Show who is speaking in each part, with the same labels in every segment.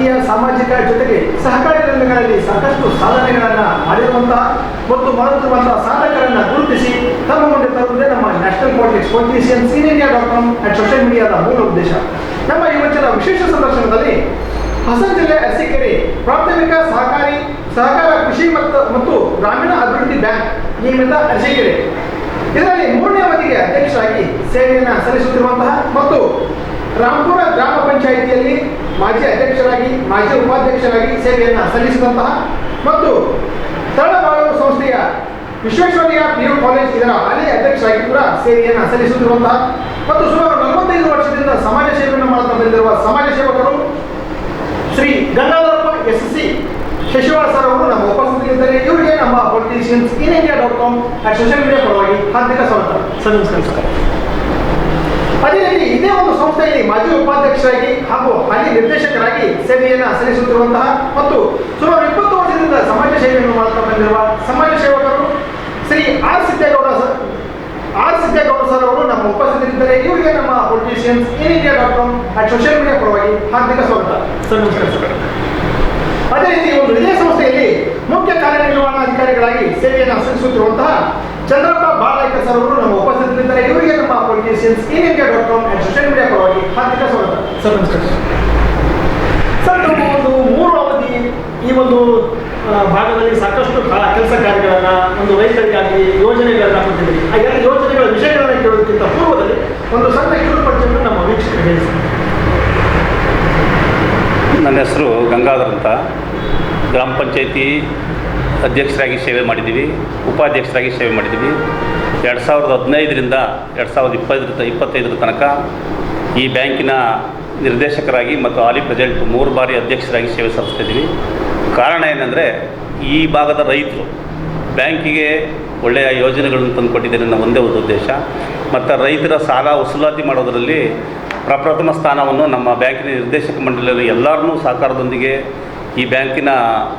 Speaker 1: ರಾಜಕೀಯ ಸಾಮಾಜಿಕ ಜೊತೆಗೆ ಸಹಕಾರಿ ರಂಗಗಳಲ್ಲಿ ಸಾಕಷ್ಟು ಸಾಧನೆಗಳನ್ನು ಮಾಡಿರುವಂತಹ ಮತ್ತು ಮಾಡುತ್ತಿರುವಂತಹ ಸಾಧಕರನ್ನ ಗುರುತಿಸಿ ತಮ್ಮ ಮುಂದೆ ತರುವುದೇ ನಮ್ಮ national politics politician seen India dot com and social ಮೀಡಿಯಾದ ಮೂಲ ಉದ್ದೇಶ. ನಮ್ಮ ವಂಚನ ವಿಶೇಷ ಸಂದರ್ಶನದಲ್ಲಿ ಹಾಸನ ಜಿಲ್ಲೆ ಅರಸೀಕೆರೆ ಪ್ರಾಥಮಿಕ ಸಹಕಾರಿ ಸಹಕಾರ ಕೃಷಿ ಮತ್ತು ಮತ್ತು ಗ್ರಾಮೀಣ ಅಭಿವೃದ್ಧಿ ಬ್ಯಾಂಕ್, ನಿಯಮಿತ ಅರಸೀಕೆರೆ. ಇದರಲ್ಲಿ ಮೂರನೇ ಅವಧಿಗೆ ಅಧ್ಯಕ್ಷರಾಗಿ ಸೇವೆಯನ್ನು ಸಲ್ಲಿಸುತ್ತಿರುವಂತಹ ಮತ್ತು ರಾಂಪುರ ಗ್ರಾಮ ಪಂಚಾಯಿತಿಯಲ್ಲಿ ಮಾಜಿ ಅಧ್ಯಕ್ಷರಾಗಿ, ಮಾಜಿ ಉಪಾಧ್ಯಕ್ಷರಾಗಿ ಸೇವೆಯನ್ನು ಸಲ್ಲಿಸಿದಂತಹ ಮತ್ತು ತಳಬಾಳು ಸಂಸ್ಥೆಯ ವಿಶ್ವೇಶ್ವರಯ್ಯ ಪಿ ಯು ಕಾಲೇಜ್ ಇದರ ಹಾಲಿ ಅಧ್ಯಕ್ಷರಾಗಿ ಕೂಡ ಸೇವೆಯನ್ನು ಸಲ್ಲಿಸುತ್ತಿರುವಂತಹ ಮತ್ತು ಸುಮಾರು ನಲವತ್ತೈದು ವರ್ಷದಿಂದ ಸಮಾಜ ಸೇವೆಯನ್ನು ಮಾಡುತ್ತಾ ಬಂದಿರುವ ಸಮಾಜ ಸೇವಕರು Shri Gangadharappa S C Shashival sir ಅವರು ನಮ್ಮ ಉಪಸ್ಥಿತಿಯಿದ್ದಾರೆ ಇವರಿಗೆ ನಮ್ಮ politicians in India dot com social media ಪರವಾಗಿ ಹಾರ್ದಿಕ ಸ್ವಾಗತ. ಸರ್, ನಮಸ್ಕಾರ. ಅದೇ ರೀತಿ ಇದೇ ಒಂದು ಸಂಸ್ಥೆಯಲ್ಲಿ ಮಾಜಿ ಉಪಾಧ್ಯಕ್ಷರಾಗಿ ಹಾಗೂ ಹಾಲಿ ನಿರ್ದೇಶಕರಾಗಿ ಸೇವೆಯನ್ನು ಸಲ್ಲಿಸುತ್ತಿರುವಂತಹ ಮತ್ತು ಸುಮಾರು ಇಪ್ಪತ್ತು ವರ್ಷದಿಂದ ಸಮಾಜ ಸೇವೆಯನ್ನು ಮಾಡುತ್ತಾ ಬಂದಿರುವ ಸಮಾಜ ಸೇವಕರು Shri R Siddegowda sir R Siddegowda sir ಅವರು ನಮ್ಮ ಉಪಸ್ಥಿತರಿದ್ದಾರೆ. ಇವರಿಗೆ ನಮ್ಮ politicians in India dot com at social media ಪರವಾಗಿ ಹಾರ್ದಿಕ ಸ್ವಾಗತ. ಸರ್ ನಮಸ್ಕಾರ. ಅದೇ ರೀತಿ ಒಂದು ಇದೇ ಸಂಸ್ಥೆಯಲ್ಲಿ ಮುಖ್ಯ ಕಾರ್ಯನಿರ್ವಹಣಾಧಿಕಾರಿಗಳಾಗಿ ಸೇವೆಯನ್ನು ಸಲ್ಲಿಸುತ್ತಿರುವಂತಹ ಚಂದ್ರಪ್ಪ ಬಾಲಯ್ಯ ಸರ್ ಅವರು ನಮ್ಮ ಉಪಸ್ಥಿತರಿದ್ದಾರೆ. ಇವರಿಗೆ ನಮ್ಮ politicians in India dot com and social media ಪರವಾಗಿ ಹಾರ್ದಿಕ ಸ್ವಾಗತ. ಸರ್ ನಮಸ್ಕಾರ. ಸರ್ ನಮ್ಮ ಒಂದು ಮೂರು ಅವಧಿ ಈ ಒಂದು ಭಾಗದಲ್ಲಿ ಸಾಕಷ್ಟು ಕೆಲಸ ಕಾರ್ಯಗಳನ್ನು ಒಂದು ರೈತರಿಗಾಗಿ ಯೋಜನೆಗಳನ್ನು ಕೊಟ್ಟಿದ್ದೀರಿ. ಆ ಎಲ್ಲ ಯೋಜನೆಗಳ ವಿಷಯಗಳನ್ನು ಕೇಳೋದಕ್ಕಿಂತ ಪೂರ್ವದಲ್ಲಿ ಒಂದು ಸಣ್ಣ ಕಿರು ಪರಿಚಯವನ್ನು ನಮ್ಮ ವೀಕ್ಷಕರಿಗೆ ಹೇಳಿ
Speaker 2: ನನ್ನ ಹೆಸರು ಗಂಗಾಧರ್ ಅಂತ. ಗ್ರಾಮ ಪಂಚಾಯತಿ ಅಧ್ಯಕ್ಷರಾಗಿ ಸೇವೆ ಮಾಡಿದ್ದೀವಿ, ಉಪಾಧ್ಯಕ್ಷರಾಗಿ ಸೇವೆ ಮಾಡಿದ್ದೀವಿ. ಎರಡು ಸಾವಿರದ ಹದಿನೈದರಿಂದ ಎರಡು ಸಾವಿರದ ಇಪ್ಪತ್ತೈದರ ಇಪ್ಪತ್ತೈದರ ತನಕ ಈ ಬ್ಯಾಂಕಿನ ನಿರ್ದೇಶಕರಾಗಿ ಮತ್ತು ಆಲಿ ಪ್ರೆಸೆಂಟ್ ಮೂರು ಬಾರಿ ಅಧ್ಯಕ್ಷರಾಗಿ ಸೇವೆ ಸಲ್ಲಿಸ್ತಿದ್ದೀವಿ ಕಾರಣ ಏನಂದರೆ ಈ ಭಾಗದ ರೈತರು ಬ್ಯಾಂಕಿಗೆ ಒಳ್ಳೆಯ ಯೋಜನೆಗಳನ್ನು ತಂದುಕೊಟ್ಟಿದ್ದೇನೆ ಅನ್ನೋ ಒಂದೇ ಒಂದು ಉದ್ದೇಶ. ಮತ್ತು ರೈತರ ಸಾಲ ವಸೂಲಾತಿ ಮಾಡೋದರಲ್ಲಿ ಪ್ರಪ್ರಥಮ ಸ್ಥಾನವನ್ನು ನಮ್ಮ ಬ್ಯಾಂಕಿನ ನಿರ್ದೇಶಕ ಮಂಡಳಿಯಲ್ಲಿ ಎಲ್ಲರನ್ನೂ ಸಹಕಾರದೊಂದಿಗೆ ಈ ಬ್ಯಾಂಕಿನ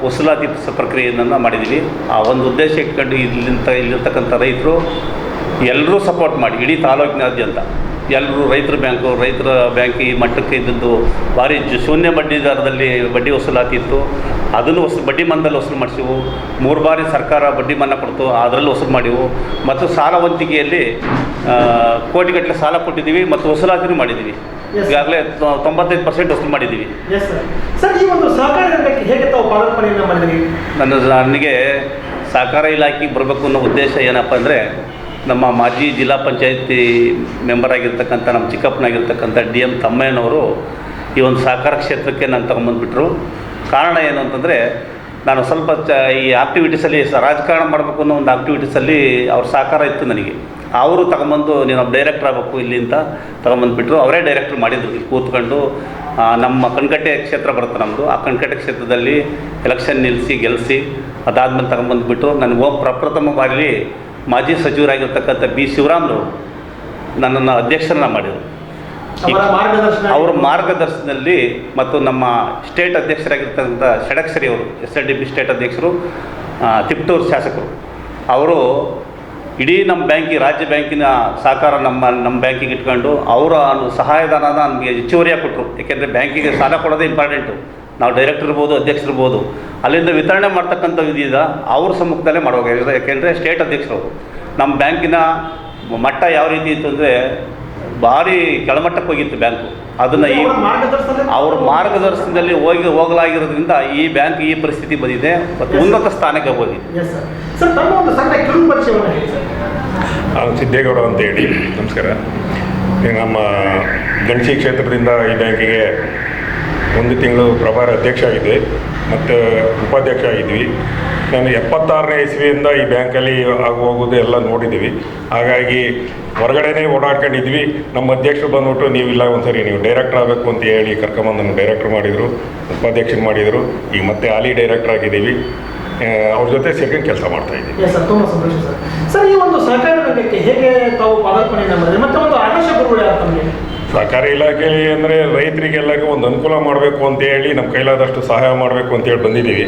Speaker 2: ವಸೂಲಾತಿ ಪ್ರಕ್ರಿಯೆಯನ್ನು ಮಾಡಿದ್ದೀವಿ ಆ ಒಂದು ಉದ್ದೇಶ ಇಟ್ಕೊಂಡು ಇಲ್ಲಿಂತ ಇಲ್ಲಿರ್ತಕ್ಕಂಥ ರೈತರು ಎಲ್ಲರೂ ಸಪೋರ್ಟ್ ಮಾಡಿ, ಇಡೀ ತಾಲೂಕಿನಾದ್ಯಂತ. ಎಲ್ಲರೂ ರೈತರ ಬ್ಯಾಂಕು ರೈತರ ಬ್ಯಾಂಕ್ ಈ ಮಟ್ಟಕ್ಕೆ ಇದ್ದದ್ದು ಭಾರಿ ಶೂನ್ಯ ಬಡ್ಡಿ ದರದಲ್ಲಿ ಬಡ್ಡಿ ವಸೂಲಾತಿ ಇತ್ತು. ಅದನ್ನು ವಸೂಲು ಬಡ್ಡಿ ಮನ್ನದಲ್ಲಿ ವಸೂಲು ಮಾಡಿಸಿವು. ಮೂರು ಬಾರಿ ಸರ್ಕಾರ ಬಡ್ಡಿ ಮನ್ನಾ ಕೊಡ್ತು ಅದರಲ್ಲಿ ವಸೂಲು ಮಾಡಿವು. ಮತ್ತು ಸಾಲ ವಂತಿಕೆಯಲ್ಲಿ ಕೋಟಿಗಟ್ಟಲೆ ಸಾಲ ಕೊಟ್ಟಿದ್ದೀವಿ ಮತ್ತು ವಸೂಲಾತಿನೂ ಮಾಡಿದ್ದೀವಿ. ಈಗಾಗಲೇ ತೊಂಬತ್ತೈದು ಪರ್ಸೆಂಟ್ ವಸೂಲು ಮಾಡಿದ್ದೀವಿ. ನನ್ನ ನನಗೆ ಸಹಕಾರ ಇಲಾಖೆಗೆ ಬರಬೇಕು ಅನ್ನೋ ಉದ್ದೇಶ ಏನಪ್ಪ ಅಂದರೆ ನಮ್ಮ ಮಾಜಿ ಜಿಲ್ಲಾ ಪಂಚಾಯತಿ ಮೆಂಬರ್ ಆಗಿರ್ತಕ್ಕಂಥ ನಮ್ಮ ಚಿಕ್ಕಪ್ಪನಾಗಿರ್ತಕ್ಕಂಥ ಡಿ ಎಂ ತಮ್ಮಯ್ಯನವರು ಈ ಒಂದು ಸಹಕಾರ ಕ್ಷೇತ್ರಕ್ಕೆ ನಾನು ತಗೊಂಬಂದ್ಬಿಟ್ರು. ಕಾರಣ ಏನು ಅಂತಂದರೆ, ನಾನು ಸ್ವಲ್ಪ ಚ ಈ ಆ್ಯಕ್ಟಿವಿಟೀಸಲ್ಲಿ ರಾಜಕಾರಣ ಮಾಡಬೇಕು ಅನ್ನೋ ಒಂದು ಆಕ್ಟಿವಿಟೀಸಲ್ಲಿ ಅವ್ರ ಸಹಕಾರ ಇತ್ತು ನನಗೆ. ಅವರು ತಗೊಂಬಂದು ನೀನು ಡೈರೆಕ್ಟ್ರ್ ಆಗಬೇಕು ಇಲ್ಲಿ ಅಂತ ತಗೊಂಬಂದ್ಬಿಟ್ರು. ಅವರೇ ಡೈರೆಕ್ಟ್ರ್ ಮಾಡಿದರು. ಇಲ್ಲಿ ಕೂತ್ಕೊಂಡು ನಮ್ಮ ಕಣ್ಕಟ್ಟೆ ಕ್ಷೇತ್ರ ಬರುತ್ತೆ ನಮ್ಮದು ಆ ಕಣ್ಕಟ್ಟೆ ಕ್ಷೇತ್ರದಲ್ಲಿ ಎಲೆಕ್ಷನ್ ನಿಲ್ಲಿಸಿ ಗೆಲ್ಲಿಸಿ ಅದಾದಮೇಲೆ ತಗೊಂಬಂದ್ಬಿಟ್ಟು, ನನಗೆ ಪ್ರಪ್ರಥಮ ಬಾರಿ ಮಾಜಿ ಸಚಿವರಾಗಿರ್ತಕ್ಕಂಥ ಬಿ ಶಿವರಾಮ್ರು ನನ್ನನ್ನು ಅಧ್ಯಕ್ಷರನ್ನ ಮಾಡಿದರು.
Speaker 1: ಅವರ ಮಾರ್ಗದರ್ಶನ
Speaker 2: ಅವರ ಮಾರ್ಗದರ್ಶನದಲ್ಲಿ ಮತ್ತು ನಮ್ಮ ಸ್ಟೇಟ್ ಅಧ್ಯಕ್ಷರಾಗಿರ್ತಕ್ಕಂಥ ಷಡಕ್ಷರಿ ಅವರು S L D B state ಅಧ್ಯಕ್ಷರು ತಿಪ್ಟೂರು ಶಾಸಕರು. ಅವರು ಇಡೀ ನಮ್ಮ ಬ್ಯಾಂಕಿ ರಾಜ್ಯ ಬ್ಯಾಂಕಿನ ಸಹಕಾರ ನಮ್ಮ ನಮ್ಮ ಬ್ಯಾಂಕಿಗೆ ಇಟ್ಕೊಂಡು ಅವರ ಸಹಾಯಧನನ ನಮಗೆ ಹೆಚ್ಚುವರಿಯಾಗಿ ಕೊಟ್ಟರು. ಏಕೆಂದರೆ ಬ್ಯಾಂಕಿಗೆ ಸಾಲ ಕೊಡೋದೇ ಇಂಪಾರ್ಟೆಂಟು ನಾವು ಡೈರೆಕ್ಟರ್ ಇರ್ಬೋದು ಅಧ್ಯಕ್ಷರಿರ್ಬೋದು ಅಲ್ಲಿಂದ ವಿತರಣೆ ಮಾಡ್ತಕ್ಕಂಥ ವಿಧಿದ ಅವ್ರ ಸಮ್ಮುಖದಲ್ಲೇ ಮಾಡೋಕೆ ಯಾಕೆಂದರೆ ಸ್ಟೇಟ್ ಅಧ್ಯಕ್ಷರು. ನಮ್ಮ ಬ್ಯಾಂಕಿನ ಮಟ್ಟ ಯಾವ ರೀತಿ ಇತ್ತು ಅಂದರೆ ಭಾರಿ ಕೆಳಮಟ್ಟಕ್ಕೆ ಹೋಗಿತ್ತು ಬ್ಯಾಂಕು. ಅದನ್ನು ಈ
Speaker 1: ಅವರ ಮಾರ್ಗದರ್ಶನದಲ್ಲಿ-
Speaker 2: ಹೋಗಿ ಹೋಗಲಾಗಿರೋದ್ರಿಂದ ಈ ಬ್ಯಾಂಕ್ ಈ ಪರಿಸ್ಥಿತಿ ಬಂದಿದೆ. ಮತ್ತು ಉನ್ನತ ಸ್ಥಾನಕ್ಕೆ ಹೋಗಿದೆ
Speaker 1: ಎಸ್ ಸರ್ ಸರ್ ತಮ್ಮ ಒಂದು ಸಣ್ಣ ಕಿರು ಪರಿಚಯವನ್ನು ಹೇಳಿ ಸರ್
Speaker 3: ನಾನು ಸಿದ್ದೇಗೌಡ ಅಂತ ಹೇಳಿ. ನಮಸ್ಕಾರ. ನಮ್ಮ ಗಣಶಿ ಕ್ಷೇತ್ರದಿಂದ ಈ ಬ್ಯಾಂಕಿಗೆ ಒಂದು ತಿಂಗಳು ಪ್ರಭಾರ ಅಧ್ಯಕ್ಷ ಆಗಿದ್ದೆ ಮತ್ತು ಉಪಾಧ್ಯಕ್ಷ ಆಗಿದ್ವಿ ನಾನು ಎಪ್ಪತ್ತಾರನೇ ಇಸ್ವಿಯಿಂದ ಈ ಬ್ಯಾಂಕಲ್ಲಿ ಆಗು, ಹೋಗೋದು ಎಲ್ಲ ನೋಡಿದ್ದೀವಿ ಹಾಗಾಗಿ ಹೊರಗಡೆನೇ ಓಡಾಡ್ಕೊಂಡಿದ್ವಿ. ನಮ್ಮ ಅಧ್ಯಕ್ಷರು ಬಂದ್ಬಿಟ್ಟು ನೀವಿಲ್ಲ ಒಂದ್ಸರಿ, ನೀವು ಡೈರೆಕ್ಟರ್ ಆಗಬೇಕು ಅಂತ ಹೇಳಿ ಕರ್ಕೊಂಬಂದನ್ನು ಡೈರೆಕ್ಟರ್ ಮಾಡಿದರು ಉಪಾಧ್ಯಕ್ಷರು ಮಾಡಿದರು. ಈಗ ಮತ್ತೆ ಹಾಲಿ ಡೈರೆಕ್ಟರ್ ಆಗಿದ್ದೀವಿ. ಅವ್ರ ಜೊತೆ ಸೇರ್ಕೊಂಡು ಕೆಲಸ ಮಾಡ್ತಾ
Speaker 1: ಇದ್ದೀವಿ. ಸರ್ ಈ ಒಂದು ಹೇಗೆ ತಾವು ಮತ್ತೆ ಒಂದು ಆದರ್ಶ ಗುರುಗಳು
Speaker 3: ಸಹಕಾರಿ ಇಲಾಖೆ ಅಂದರೆ ರೈತರಿಗೆಲ್ಲರಿಗೂ ಒಂದು ಅನುಕೂಲ ಮಾಡಬೇಕು ಅಂತ ಹೇಳಿ ನಮ್ಮ ಕೈಲಾದಷ್ಟು ಸಹಾಯ ಮಾಡಬೇಕು ಅಂತೇಳಿ ಬಂದಿದ್ದೀವಿ.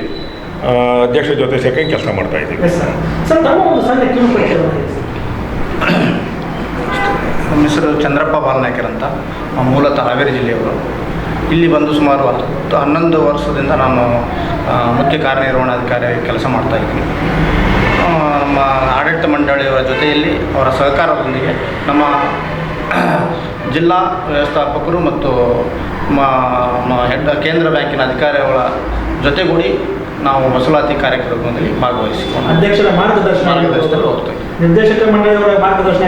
Speaker 3: ಅಧ್ಯಕ್ಷರ ಜೊತೆ ಸೇರ್ಕೊಂಡು ಕೆಲಸ ಮಾಡ್ತಾ ಇದ್ದೀವಿ.
Speaker 4: ನಮ್ಮ ಹೆಸರು ಚಂದ್ರಪ್ಪ ಬಾಲ್ನಾಯ್ಕರ್ ಅಂತ. ಮೂಲತಃ ಹಾವೇರಿ ಜಿಲ್ಲೆಯವರು. ಇಲ್ಲಿ ಬಂದು ಸುಮಾರು ಹತ್ತು ಹನ್ನೊಂದು ವರ್ಷದಿಂದ ನಾನು ಮುಖ್ಯ ಕಾರ್ಯನಿರ್ವಹಣಾಧಿಕಾರಿ ಕೆಲಸ ಮಾಡ್ತಾ ಇದ್ದೀನಿ. ನಮ್ಮ ಆಡಳಿತ ಮಂಡಳಿಯವರ ಜೊತೆಯಲ್ಲಿ ಅವರ ಸಹಕಾರದೊಂದಿಗೆ ನಮ್ಮ ಜಿಲ್ಲಾ ವ್ಯವಸ್ಥಾಪಕರು ಮತ್ತು ಹೆಡ್ ಕೇಂದ್ರ ಬ್ಯಾಂಕಿನ ಅಧಿಕಾರಿಗಳ ಜೊತೆಗೂಡಿ ನಾವು ವಸೂಲಾತಿ ಕಾರ್ಯಕ್ರಮದಲ್ಲಿ ಭಾಗವಹಿಸಿಕೊಂಡು
Speaker 1: ಅಧ್ಯಕ್ಷರ ಮಾರ್ಗದರ್ಶನ
Speaker 4: ಮಾರ್ಗದರ್ಶನದಲ್ಲಿ ಹೋಗ್ತೇವೆ.
Speaker 1: ನಿರ್ದೇಶಕ ಮಂಡಳಿಯವರ ಮಾರ್ಗದರ್ಶನ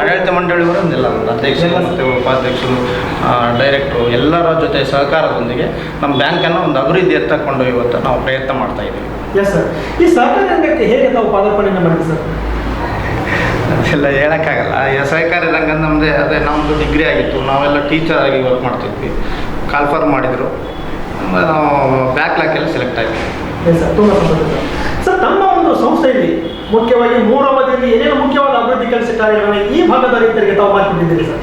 Speaker 4: ಆಡಳಿತ ಮಂಡಳಿಯವರು ಅಧ್ಯಕ್ಷರು ಮತ್ತು ಉಪಾಧ್ಯಕ್ಷರು ಡೈರೆಕ್ಟರು ಎಲ್ಲರ ಜೊತೆ ಸಹಕಾರದೊಂದಿಗೆ ನಮ್ಮ ಬ್ಯಾಂಕನ್ನು ಒಂದು ಅಭಿವೃದ್ಧಿಯತ್ತ ಇವತ್ತು ನಾವು ಪ್ರಯತ್ನ ಮಾಡ್ತಾ ಇದ್ದೀವಿ.
Speaker 1: ಎಸ್ ಸರ್ ಈ ಸಹಕಾರ ರಂಗಕ್ಕೆ ಹೇಗೆ ನಾವು ಪಾದಾರ್ಪಣೆಯನ್ನು ಮಾಡಿದ್ವಿ ಸರ್
Speaker 4: ಅದೆಲ್ಲ ಹೇಳೋಕ್ಕಾಗಲ್ಲ. ಸಹಕಾರಿ ರಂಗ ನಮ್ಮದೇ ಅದೇ ನಮ್ಮದು ಡಿಗ್ರಿ ಆಗಿತ್ತು. ನಾವೆಲ್ಲ ಟೀಚರ್ ಆಗಿ ವರ್ಕ್ ಮಾಡ್ತಿದ್ವಿ. ಕಾಲ್ಫರ್ ಮಾಡಿದರು. ನಾವು ಬ್ಯಾಕ್ಲಾಕೆಲ್ಲ ಸೆಲೆಕ್ಟ್ ಆಯಿತು.
Speaker 1: ಎಸ್ ಸರ್ ತುಂಬ ಸಂತೋಷ ಸರ್ ತಮ್ಮ ಒಂದು ಸಂಸ್ಥೆಯಲ್ಲಿ ಮುಖ್ಯವಾಗಿ ಮೂರು ಅವಧಿಯಲ್ಲಿ ಏನೇನು ಮುಖ್ಯವಾದ ಅಭಿವೃದ್ಧಿ ಕೆಲಸ ಕಾರ್ಯಗಳನ್ನು ಈ ಭಾಗದ ರೈತರಿಗೆ ತಾವು ಮಾಡಿಕೊಂಡಿದ್ದೀರಿ ಸರ್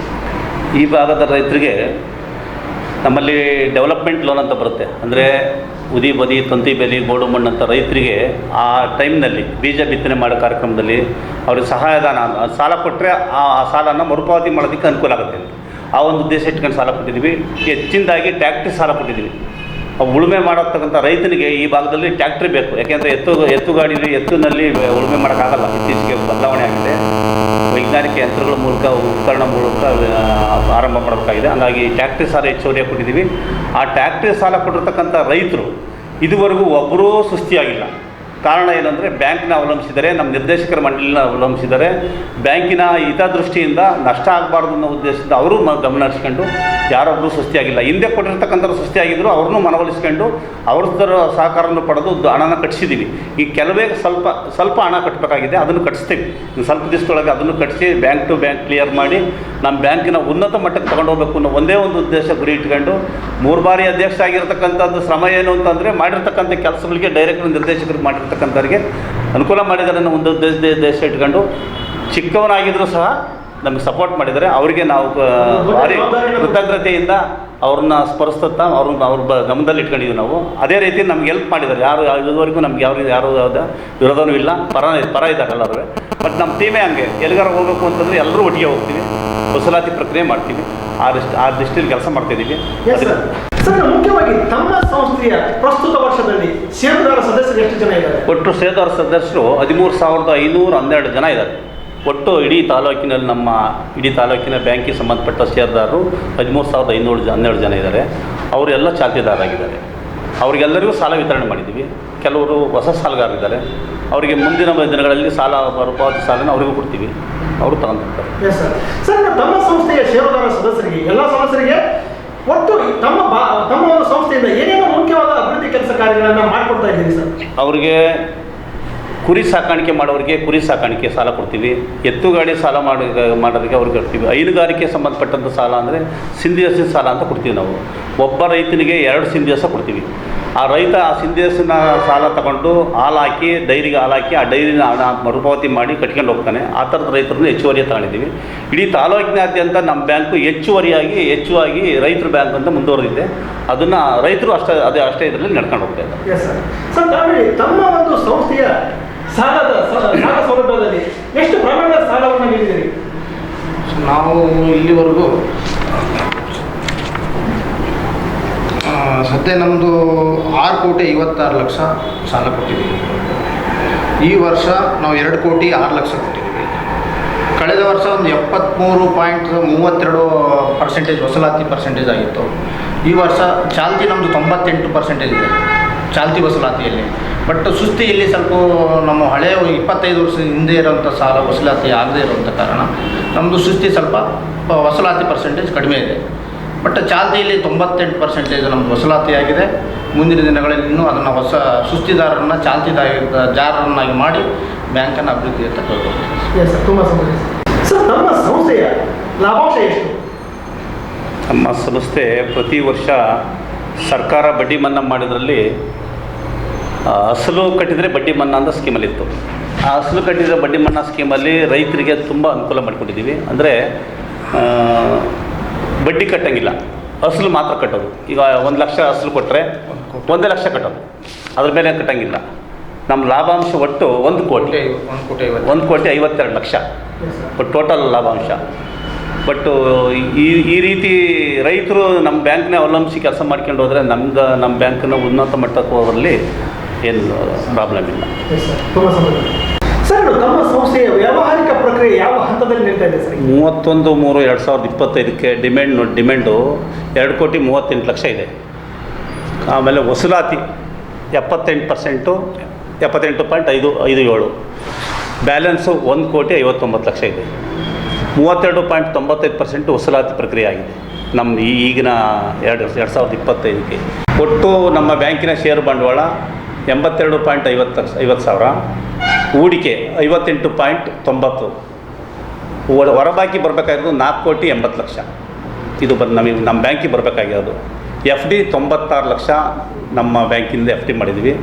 Speaker 2: ಈ ಭಾಗದ ರೈತರಿಗೆ ನಮ್ಮಲ್ಲಿ ಡೆವಲಪ್ಮೆಂಟ್ ಲೋನ್ ಅಂತ ಬರುತ್ತೆ. ಅಂದರೆ ಉದಿ, ಬದಿ, ತಂತಿ, ಬೆಲಿ, ಗೋಡು, ಮಣ್ಣು ಅಂತ ರೈತರಿಗೆ ಆ ಟೈಮ್ನಲ್ಲಿ ಬೀಜ ಬಿತ್ತನೆ ಮಾಡೋ ಕಾರ್ಯಕ್ರಮದಲ್ಲಿ ಅವ್ರಿಗೆ ಸಹಾಯಧನ, ಸಾಲ ಕೊಟ್ಟರೆ ಆ ಸಾಲನ ಮರುಪಾವತಿ ಮಾಡೋದಕ್ಕೆ ಅನುಕೂಲ ಆಗುತ್ತೆ. ಆ ಒಂದು ಉದ್ದೇಶ ಇಟ್ಕೊಂಡು ಸಾಲ ಕೊಟ್ಟಿದ್ದೀವಿ. ಹೆಚ್ಚಿನದಾಗಿ ಟ್ಯಾಕ್ಟ್ರಿ ಸಾಲ ಕೊಟ್ಟಿದ್ದೀವಿ. ಉಳುಮೆ ಮಾಡತಕ್ಕಂಥ ರೈತನಿಗೆ ಈ ಭಾಗದಲ್ಲಿ ಟ್ಯಾಕ್ಟ್ರಿ ಬೇಕು. ಯಾಕೆಂದರೆ ಎತ್ತು ಎತ್ತು ಗಾಡಿಲಿ, ಎತ್ತಿನಲ್ಲಿ ಉಳುಮೆ ಮಾಡೋಕ್ಕಾಗಲ್ಲ. ಇತ್ತೀಚೆಗೆ ಬದಲಾವಣೆ ಆಗಿದೆ. ವೈಜ್ಞಾನಿಕ ಯಂತ್ರಗಳ ಮೂಲಕ, ಉಪಕರಣ ಮೂಲಕ ಆರಂಭ ಮಾಡಬೇಕಾಗಿದೆ. ಹಂಗಾಗಿ ಟ್ಯಾಕ್ಟ್ರಿ ಸಾಲ ಹೆಚ್ಚುವರಿಯಾಗಿ ಕೊಟ್ಟಿದ್ದೀವಿ. ಆ ಟ್ಯಾಕ್ಟ್ರಿ ಸಾಲ ಕೊಟ್ಟಿರ್ತಕ್ಕಂಥ ರೈತರು ಇದುವರೆಗೂ ಒಬ್ಬರೂ ಸುಸ್ತಿಯಾಗಿಲ್ಲ ಕಾರಣ ಏನಂದರೆ ಬ್ಯಾಂಕ್ನ ಅವಲಂಬಿಸಿದರೆ, ನಮ್ಮ ನಿರ್ದೇಶಕರ ಮಂಡಳಿನ ಅವಲಂಬಿಸಿದರೆ, ಬ್ಯಾಂಕಿನ ಹಿತದೃಷ್ಟಿಯಿಂದ ನಷ್ಟ ಆಗಬಾರ್ದು ಅನ್ನೋ ಉದ್ದೇಶದಿಂದ ಅವರು ಗಮನ ಹರಿಸ್ಕೊಂಡು ಯಾರೊಬ್ಬರು ಸುಸ್ತಿಯಾಗಿಲ್ಲ. ಹಿಂದೆ ಕೊಟ್ಟಿರ್ತಕ್ಕಂಥವ್ರು ಸುಸ್ತಿಯಾಗಿದ್ದರು ಅವ್ರನ್ನೂ ಮನವೊಲಿಸ್ಕೊಂಡು, ಅವ್ರ ಥರ ಸಹಕಾರವನ್ನು ಪಡೆದು ಹಣನ ಕಟ್ಟಿಸಿದ್ದೀವಿ ಈ ಕೆಲವೇ ಸ್ವಲ್ಪ ಸ್ವಲ್ಪ ಹಣ ಕಟ್ಟಬೇಕಾಗಿದೆ ಅದನ್ನು ಕಟ್ಟಿಸ್ತೀವಿ ಸ್ವಲ್ಪ ದಿವಸದೊಳಗೆ ಅದನ್ನು ಕಟ್ಟಿಸಿ ಬ್ಯಾಂಕ್ ಟು ಬ್ಯಾಂಕ್ ಕ್ಲಿಯರ್ ಮಾಡಿ, ನಮ್ಮ ಬ್ಯಾಂಕಿನ ಉನ್ನತ ಮಟ್ಟಕ್ಕೆ ತಗೊಂಡು ಹೋಗ್ಬೇಕು ಅನ್ನೋ ಒಂದೇ ಒಂದು ಉದ್ದೇಶ ಗುರಿ ಇಟ್ಕೊಂಡು, ಮೂರು ಬಾರಿ ಅಧ್ಯಕ್ಷ ಆಗಿರತಕ್ಕಂಥದ್ದು ಶ್ರಮ ಏನು ಅಂತಂದರೆ, ಮಾಡಿರ್ತಕ್ಕಂಥ ಕೆಲಸಗಳಿಗೆ ಡೈರೆಕ್ಟ್ ನಿರ್ದೇಶಕರಿಗೆ ಮಾಡಿರ್ತಕ್ಕಂಥವ್ರಿಗೆ ಅನುಕೂಲ ಮಾಡಿದ್ದಾರೆ ಒಂದು ದೇಶ ದೇಶ ಇಟ್ಕೊಂಡು ಚಿಕ್ಕವನಾಗಿದ್ದರೂ ಸಹ ನಮಗೆ ಸಪೋರ್ಟ್ ಮಾಡಿದರೆ ಅವರಿಗೆ ನಾವು ಭಾರಿ ಕೃತಜ್ಞತೆಯಿಂದ ಅವ್ರನ್ನ ಸ್ಮರಿಸ್ತಾ ಅವ್ರನ್ನ ಅವ್ರ ಬ ಗಮನದಲ್ಲಿ ಇಟ್ಕೊಂಡಿದ್ದೀವಿ ನಾವು. ಅದೇ ರೀತಿ ನಮ್ಗೆ ಹೆಲ್ಪ್ ಮಾಡಿದ್ದಾರೆ. ಯಾರು ಇದುವರೆಗೂ ನಮ್ಗೆ ಯಾವ ಯಾರು ವಿರೋಧನೂ ಇಲ್ಲ. ಪರ ಪರ ಇದ್ದಾರಲ್ಲ ಎಲ್ಲರೂ. ಬಟ್ ನಮ್ಮ ಟೀಮೇ ಹಂಗೆ. ಎಲ್ಲಿಗಾರ ಹೋಗಬೇಕು ಅಂತಂದರೆ ಎಲ್ಲರೂ ಒಟ್ಟಿಗೆ ಹೋಗ್ತೀವಿ. ವಸೂಲಾತಿ ಪ್ರಕ್ರಿಯೆ ಮಾಡ್ತೀವಿ. ಆ ದೃಷ್ಟಿ ಆ ದೃಷ್ಟಿಯಲ್ಲಿ ಕೆಲಸ ಮಾಡ್ತಿದ್ದೀವಿ
Speaker 1: ಸರ್ ಮುಖ್ಯವಾಗಿ ತಮ್ಮ ಸಂಸ್ಥೆಯ ಪ್ರಸ್ತುತ ವರ್ಷದಲ್ಲಿ ಸೇತುದಾರ ಸದಸ್ಯರು ಎಷ್ಟು ಜನ ಇದ್ದಾರೆ?
Speaker 2: ಒಟ್ಟು ಸೇತುದಾರ ಸದಸ್ಯರು ಹದಿಮೂರು ಸಾವಿರದ ಐನೂರ ಹನ್ನೆರಡು ಜನ ಇದ್ದಾರೆ. ಒಟ್ಟು ಇಡೀ ತಾಲೂಕಿನಲ್ಲಿ ನಮ್ಮ ಇಡೀ ತಾಲೂಕಿನ ಬ್ಯಾಂಕಿಗೆ ಸಂಬಂಧಪಟ್ಟ ಷೇರ್ದಾರರು ಹದಿಮೂರು ಸಾವಿರದ ಐನೂರು ಜ ಹನ್ನೆರಡು ಜನ ಇದ್ದಾರೆ. ಅವರೆಲ್ಲ ಚಾಲ್ತಿದಾರರಾಗಿದ್ದಾರೆ ಅವರಿಗೆಲ್ಲರಿಗೂ ಸಾಲ ವಿತರಣೆ ಮಾಡಿದ್ದೀವಿ. ಕೆಲವರು ಹೊಸ ಸಾಲಗಾರರಿದ್ದಾರೆ ಅವರಿಗೆ ಮುಂದಿನ ದಿನಗಳಲ್ಲಿ ಸಾಲ ಮರುಪಾವತಿ ಸಾಲನ ಅವರಿಗೂ ಕೊಡ್ತೀವಿ. ಅವರು ತಗೊಂಡಿರ್ತಾರೆ
Speaker 1: ಸರ್ ತಮ್ಮ ಸಂಸ್ಥೆಯ ಷೇರುದಾರ ಸದಸ್ಯರಿಗೆ ಎಲ್ಲ ಸದಸ್ಯರಿಗೆ ಒಟ್ಟು ತಮ್ಮ ತಮ್ಮ ಒಂದು ಸಂಸ್ಥೆಯಿಂದ ಏನೇನೋ ಮುಖ್ಯವಾದ ಅಭಿವೃದ್ಧಿ ಕೆಲಸ ಕಾರ್ಯಗಳನ್ನು ಮಾಡಿಕೊಡ್ತಾ ಇದ್ದೀರಿ ಸರ್?
Speaker 2: ಅವ್ರಿಗೆ ಕುರಿ ಸಾಕಾಣಿಕೆ ಮಾಡೋರಿಗೆ ಕುರಿ ಸಾಕಾಣಿಕೆ ಸಾಲ ಕೊಡ್ತೀವಿ. ಎತ್ತು ಗಾಡಿ ಸಾಲ ಮಾಡಿ ಮಾಡೋದಕ್ಕೆ ಅವ್ರಿಗೆ ಕೊಡ್ತೀವಿ. ಹೈನುಗಾರಿಕೆ ಸಂಬಂಧಪಟ್ಟಂಥ ಸಾಲ ಅಂದರೆ ಸಿಂಧಿ ಹಸಿನ ಸಾಲ ಅಂತ ಕೊಡ್ತೀವಿ ನಾವು. ಒಬ್ಬ ರೈತನಿಗೆ ಎರಡು ಸಿಂಧಿ ಹಸ ಕೊಡ್ತೀವಿ. ಆ ರೈತ ಆ ಸಿಂಧೇಸಿನ ಸಾಲ ತಗೊಂಡು ಹಾಲಾಕಿ ಹಾಕಿ ಡೈರಿಗೆ ಹಾಲಾಕಿ ಹಾಕಿ ಆ ಡೈರಿನ ಹಣ ಮರುಪಾವತಿ ಮಾಡಿ ಕಟ್ಕೊಂಡು ಹೋಗ್ತಾನೆ. ಆ ಥರದ ರೈತರನ್ನು ಹೆಚ್ಚುವರಿ ತಗೊಂಡಿದ್ದೀವಿ. ಇಡೀ ತಾಲೂಕಿನಾದ್ಯಂತ ನಮ್ಮ ಬ್ಯಾಂಕು ಹೆಚ್ಚುವರಿಯಾಗಿ ಹೆಚ್ಚುವಾಗಿ ರೈತರ ಬ್ಯಾಂಕ್ ಅಂತ ಮುಂದುವರೆದಿದೆ. ಅದನ್ನು ರೈತರು ಅಷ್ಟೇ ಅದೇ ಅಷ್ಟೇ ಇದರಲ್ಲಿ ನಡ್ಕೊಂಡು ಹೋಗ್ತಾ ಇದ್ದಾರೆ.
Speaker 1: ತಮ್ಮ ಒಂದು ಸಂಸ್ಥೆಯ ಸಾಲದ ಸಾಲ ಸೌಲಭ್ಯದಲ್ಲಿ ಎಷ್ಟು ಪ್ರಮಾಣದ ಸಾಲವನ್ನು ನೀಡಿದ್ದೀರಿ?
Speaker 4: ನಾವು ಇಲ್ಲಿವರೆಗೂ ಸದ್ಯ ನಮ್ಮದು ಆರು ಕೋಟಿ ಐವತ್ತಾರು ಲಕ್ಷ ಸಾಲ ಕೊಟ್ಟಿದ್ದೀವಿ. ಈ ವರ್ಷ ನಾವು ಎರಡು ಕೋಟಿ ಆರು ಲಕ್ಷ ಕೊಟ್ಟಿದ್ದೀವಿ. ಕಳೆದ ವರ್ಷ ಒಂದು ಎಪ್ಪತ್ತ್ಮೂರು ಪಾಯಿಂಟ್ ಮೂವತ್ತೆರಡು ಪರ್ಸೆಂಟೇಜ್ ವಸೂಲಾತಿ ಪರ್ಸೆಂಟೇಜ್ ಆಗಿತ್ತು. ಈ ವರ್ಷ ಚಾಲ್ತಿ ನಮ್ಮದು ತೊಂಬತ್ತೆಂಟು ಪರ್ಸೆಂಟೇಜ್ ಇದೆ, ಚಾಲ್ತಿ ವಸೂಲಾತಿಯಲ್ಲಿ. ಬಟ್ ಸುಸ್ತಿಯಲ್ಲಿ ಸ್ವಲ್ಪ ನಮ್ಮ ಹಳೆಯ ಇಪ್ಪತ್ತೈದು ವರ್ಷ ಹಿಂದೆ ಇರೋಂಥ ಸಾಲ ವಸೂಲಾತಿ ಆಗದೇ ಇರುವಂಥ ಕಾರಣ ನಮ್ಮದು ಸುಸ್ತಿ ಸ್ವಲ್ಪ ವಸಲಾತಿ ಪರ್ಸೆಂಟೇಜ್ ಕಡಿಮೆ ಇದೆ. ಬಟ್ ಚಾಲ್ತಿಯಲ್ಲಿ ತೊಂಬತ್ತೆಂಟು ಪರ್ಸೆಂಟೇಜ್ ನಮ್ಮದು ವಸೂಲಾತಿ ಆಗಿದೆ ಮುಂದಿನ ದಿನಗಳಲ್ಲಿ ಇನ್ನೂ ಅದನ್ನು ಹೊಸ ಸುಸ್ತಿದಾರರನ್ನು ಚಾಲ್ತಿದಾಗಿ ಜಾರರನ್ನಾಗಿ ಮಾಡಿ ಬ್ಯಾಂಕನ್ನು ಅಭಿವೃದ್ಧಿಯತ್ತ ಅಂತ
Speaker 1: ಎಸ್ ಸರ್ ತುಂಬ ಸಂತೋಷ. ಸರ್ ನಮ್ಮ ಸಂಸ್ಥೆಯ ಲಾಭಾಂಶ ಎಷ್ಟು?
Speaker 2: ನಮ್ಮ ಸಂಸ್ಥೆ ಪ್ರತಿ ವರ್ಷ ಸರ್ಕಾರ ಬಡ್ಡಿ ಮನ್ನಾ ಮಾಡಿದ್ರಲ್ಲಿ ಆ, ಅಸಲು ಕಟ್ಟಿದರೆ ಬಡ್ಡಿ ಮನ್ನಾ ಅಂತ ಸ್ಕೀಮಲ್ಲಿತ್ತು. ಆ ಅಸಲು ಕಟ್ಟಿದ ಬಡ್ಡಿ ಮನ್ನಾ ಸ್ಕೀಮಲ್ಲಿ ರೈತರಿಗೆ ತುಂಬ ಅನುಕೂಲ ಮಾಡಿಕೊಂಡಿದ್ದೀವಿ. ಅಂದರೆ ಬಡ್ಡಿ ಕಟ್ಟಂಗಿಲ್ಲ. ಅಸಲು ಮಾತ್ರ ಕಟ್ಟೋದು. ಈಗ ಒಂದು ಲಕ್ಷ ಅಸಲು ಕೊಟ್ಟರೆ ಒಂದೇ ಲಕ್ಷ ಕಟ್ಟೋದು. ಅದ್ರ ಮೇಲೆ ಕಟ್ಟಂಗಿಲ್ಲ. ನಮ್ಮ ಲಾಭಾಂಶ ಒಟ್ಟು ಒಂದು ಕೋಟಿ.
Speaker 4: ಒಂದು ಕೋಟಿ
Speaker 2: ಐವತ್ತೆರಡು ಲಕ್ಷ.
Speaker 1: ಬಟ್
Speaker 2: ಟೋಟಲ್ ಲಾಭಾಂಶ. ಬಟ್ ಈ ಈ ರೀತಿ ರೈತರು ನಮ್ಮ ಬ್ಯಾಂಕ್ನ ಅವಲಂಬಿಸಿ ಕೆಲಸ ಮಾಡ್ಕೊಂಡು ಹೋದರೆ ನಮ್ದು ನಮ್ಮ ಬ್ಯಾಂಕ್ನ ಉನ್ನತ ಮಟ್ಟಕ್ಕೆ ಹೋಗೋದ್ರಲ್ಲಿ ಏನು ಪ್ರಾಬ್ಲಮ್ ಇಲ್ಲ.
Speaker 1: ಸರ್ ನಮ್ಮ ಸಂಸ್ಥೆಯ ವ್ಯಾವಹಾರಿಕ ಪ್ರಕ್ರಿಯೆ ಯಾವ ಹಂತದಲ್ಲಿ
Speaker 2: ಮೂವತ್ತೊಂದು, ಮೂರು, ಎರಡು ಸಾವಿರದ ಇಪ್ಪತ್ತೈದಕ್ಕೆ ಡಿಮ್ಯಾಂಡ್ ಡಿಮ್ಯಾಂಡು ಎರಡು ಕೋಟಿ ಮೂವತ್ತೆಂಟು ಲಕ್ಷ ಇದೆ. ಆಮೇಲೆ ವಸೂಲಾತಿ ಎಪ್ಪತ್ತೆಂಟು ಪರ್ಸೆಂಟು ಎಪ್ಪತ್ತೆಂಟು ಪಾಯಿಂಟ್ ಐದು ಐದು ಏಳು. ಬ್ಯಾಲೆನ್ಸು ಒಂದು ಕೋಟಿ ಐವತ್ತೊಂಬತ್ತು ಲಕ್ಷ ಇದೆ. ಮೂವತ್ತೆರಡು ಪಾಯಿಂಟ್ ತೊಂಬತ್ತೈದು ಪರ್ಸೆಂಟ್ ವಸೂಲಾತಿ ಪ್ರಕ್ರಿಯೆ ಆಗಿದೆ. ನಮ್ಮ ಈಗಿನ ಎರಡು ಎರಡು ಸಾವಿರದ ಇಪ್ಪತ್ತೈದಕ್ಕೆ. ಒಟ್ಟು ನಮ್ಮ ಬ್ಯಾಂಕಿನ ಷೇರು ಬಂಡವಾಳ ಎಂಬತ್ತೆರಡು ಪಾಯಿಂಟ್ ಐವತ್ತು ಐವತ್ತು ಸಾವಿರ. ಹೂಡಿಕೆ ಐವತ್ತೆಂಟು ಪಾಯಿಂಟ್ ತೊಂಬತ್ತು. ಹೊರಬಾಕಿ ಬರಬೇಕಾಗಿರೋದು ನಾಲ್ಕು ಕೋಟಿ ಎಂಬತ್ತು ಲಕ್ಷ. ಇದು ಬಂದು ನಮಗೆ ನಮ್ಮ ಬ್ಯಾಂಕಿಗೆ ಬರಬೇಕಾಗಿರೋದು. ಎಫ್ ಡಿ ತೊಂಬತ್ತಾರು ಲಕ್ಷ ನಮ್ಮ ಬ್ಯಾಂಕಿಂದ ಎಫ್ ಡಿ ಮಾಡಿದ್ವಿ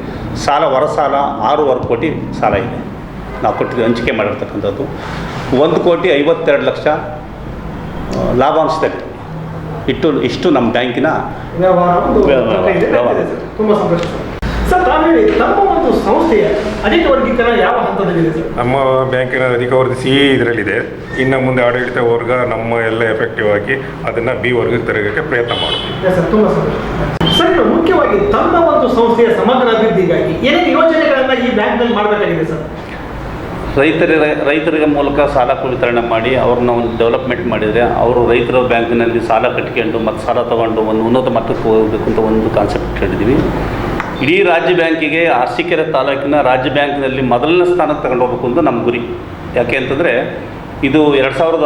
Speaker 2: ಸಾಲ ಹೊರ ಸಾಲ ಆರೂವರೆ ಕೋಟಿ ಸಾಲ ಇದೆ. ನಾವು ಕೊಟ್ಟಿದ್ದು ಹಂಚಿಕೆ ಮಾಡಿರ್ತಕ್ಕಂಥದ್ದು. ಒಂದು ಕೋಟಿ ಐವತ್ತೆರಡು ಲಕ್ಷ ಲಾಭಾಂಶದಲ್ಲಿ ಇಟ್ಟು ಇಷ್ಟು ನಮ್ಮ ಬ್ಯಾಂಕಿನ
Speaker 1: ವ್ಯವಹಾರ ಸರ್ ಸರ್ ಸರ್ ತಮ್ಮ ಒಂದು ಸಂಸ್ಥೆಯ ಅಧಿಕ ವರ್ಗೀಕರಣ ಯಾವ ಹಂತದಲ್ಲಿದೆ ಸರ್?
Speaker 3: ನಮ್ಮ ಬ್ಯಾಂಕಿನ ಅಧಿಕ ವರ್ಗ ಸಿ ಇದರಲ್ಲಿದೆ. ಇನ್ನು ಮುಂದೆ ಆಡಳಿತ ವರ್ಗ ನಮ್ಮ ಎಲ್ಲ ಎಫೆಕ್ಟಿವ್ ಆಗಿ ಅದನ್ನು ಬಿ ವರ್ಗಕ್ಕೆ ತರಗಕ್ಕೆ ಪ್ರಯತ್ನ ಮಾಡ್ತೀವಿ
Speaker 1: ಸರ್ ತುಂಬ ಸಂತೋಷ. ಸರ್ ಇನ್ನು ಮುಖ್ಯವಾಗಿ ತಮ್ಮ ಒಂದು ಸಂಸ್ಥೆಯ ಸಮಗ್ರ ಅಭಿವೃದ್ಧಿಗಾಗಿ ಏನೇನು ಯೋಜನೆಗಳನ್ನು ಈ ಬ್ಯಾಂಕ್ನಲ್ಲಿ ಮಾಡಬೇಕಾಗಿದೆ ಸರ್?
Speaker 2: ರೈತರ ರೈತರಿಗೆ ಮೂಲಕ ಸಾಲ ವಿತರಣೆ ಮಾಡಿ ಅವ್ರನ್ನ ಒಂದು ಡೆವಲಪ್ಮೆಂಟ್ ಮಾಡಿದರೆ ಅವರು ರೈತರ ಬ್ಯಾಂಕಿನಲ್ಲಿ ಸಾಲ ಕಟ್ಕೊಂಡು ಮತ್ತು ಸಾಲ ತಗೊಂಡು ಒಂದು ಉನ್ನತ ಮಟ್ಟಕ್ಕೆ ಹೋಗಬೇಕು ಅಂತ ಒಂದು ಕಾನ್ಸೆಪ್ಟ್ ಹೇಳಿದ್ವಿ ಇಡೀ ರಾಜ್ಯ ಬ್ಯಾಂಕಿಗೆ ಅರಸೀಕೆರೆ ತಾಲೂಕಿನ ರಾಜ್ಯ ಬ್ಯಾಂಕ್ನಲ್ಲಿ ಮೊದಲನೇ ಸ್ಥಾನಕ್ಕೆ ತಗೊಂಡು ಹೋಗ್ಬೇಕು ಅಂತ ನಮ್ಮ ಗುರಿ. ಯಾಕೆ ಅಂತಂದರೆ ಇದು ಎರಡು ಸಾವಿರದ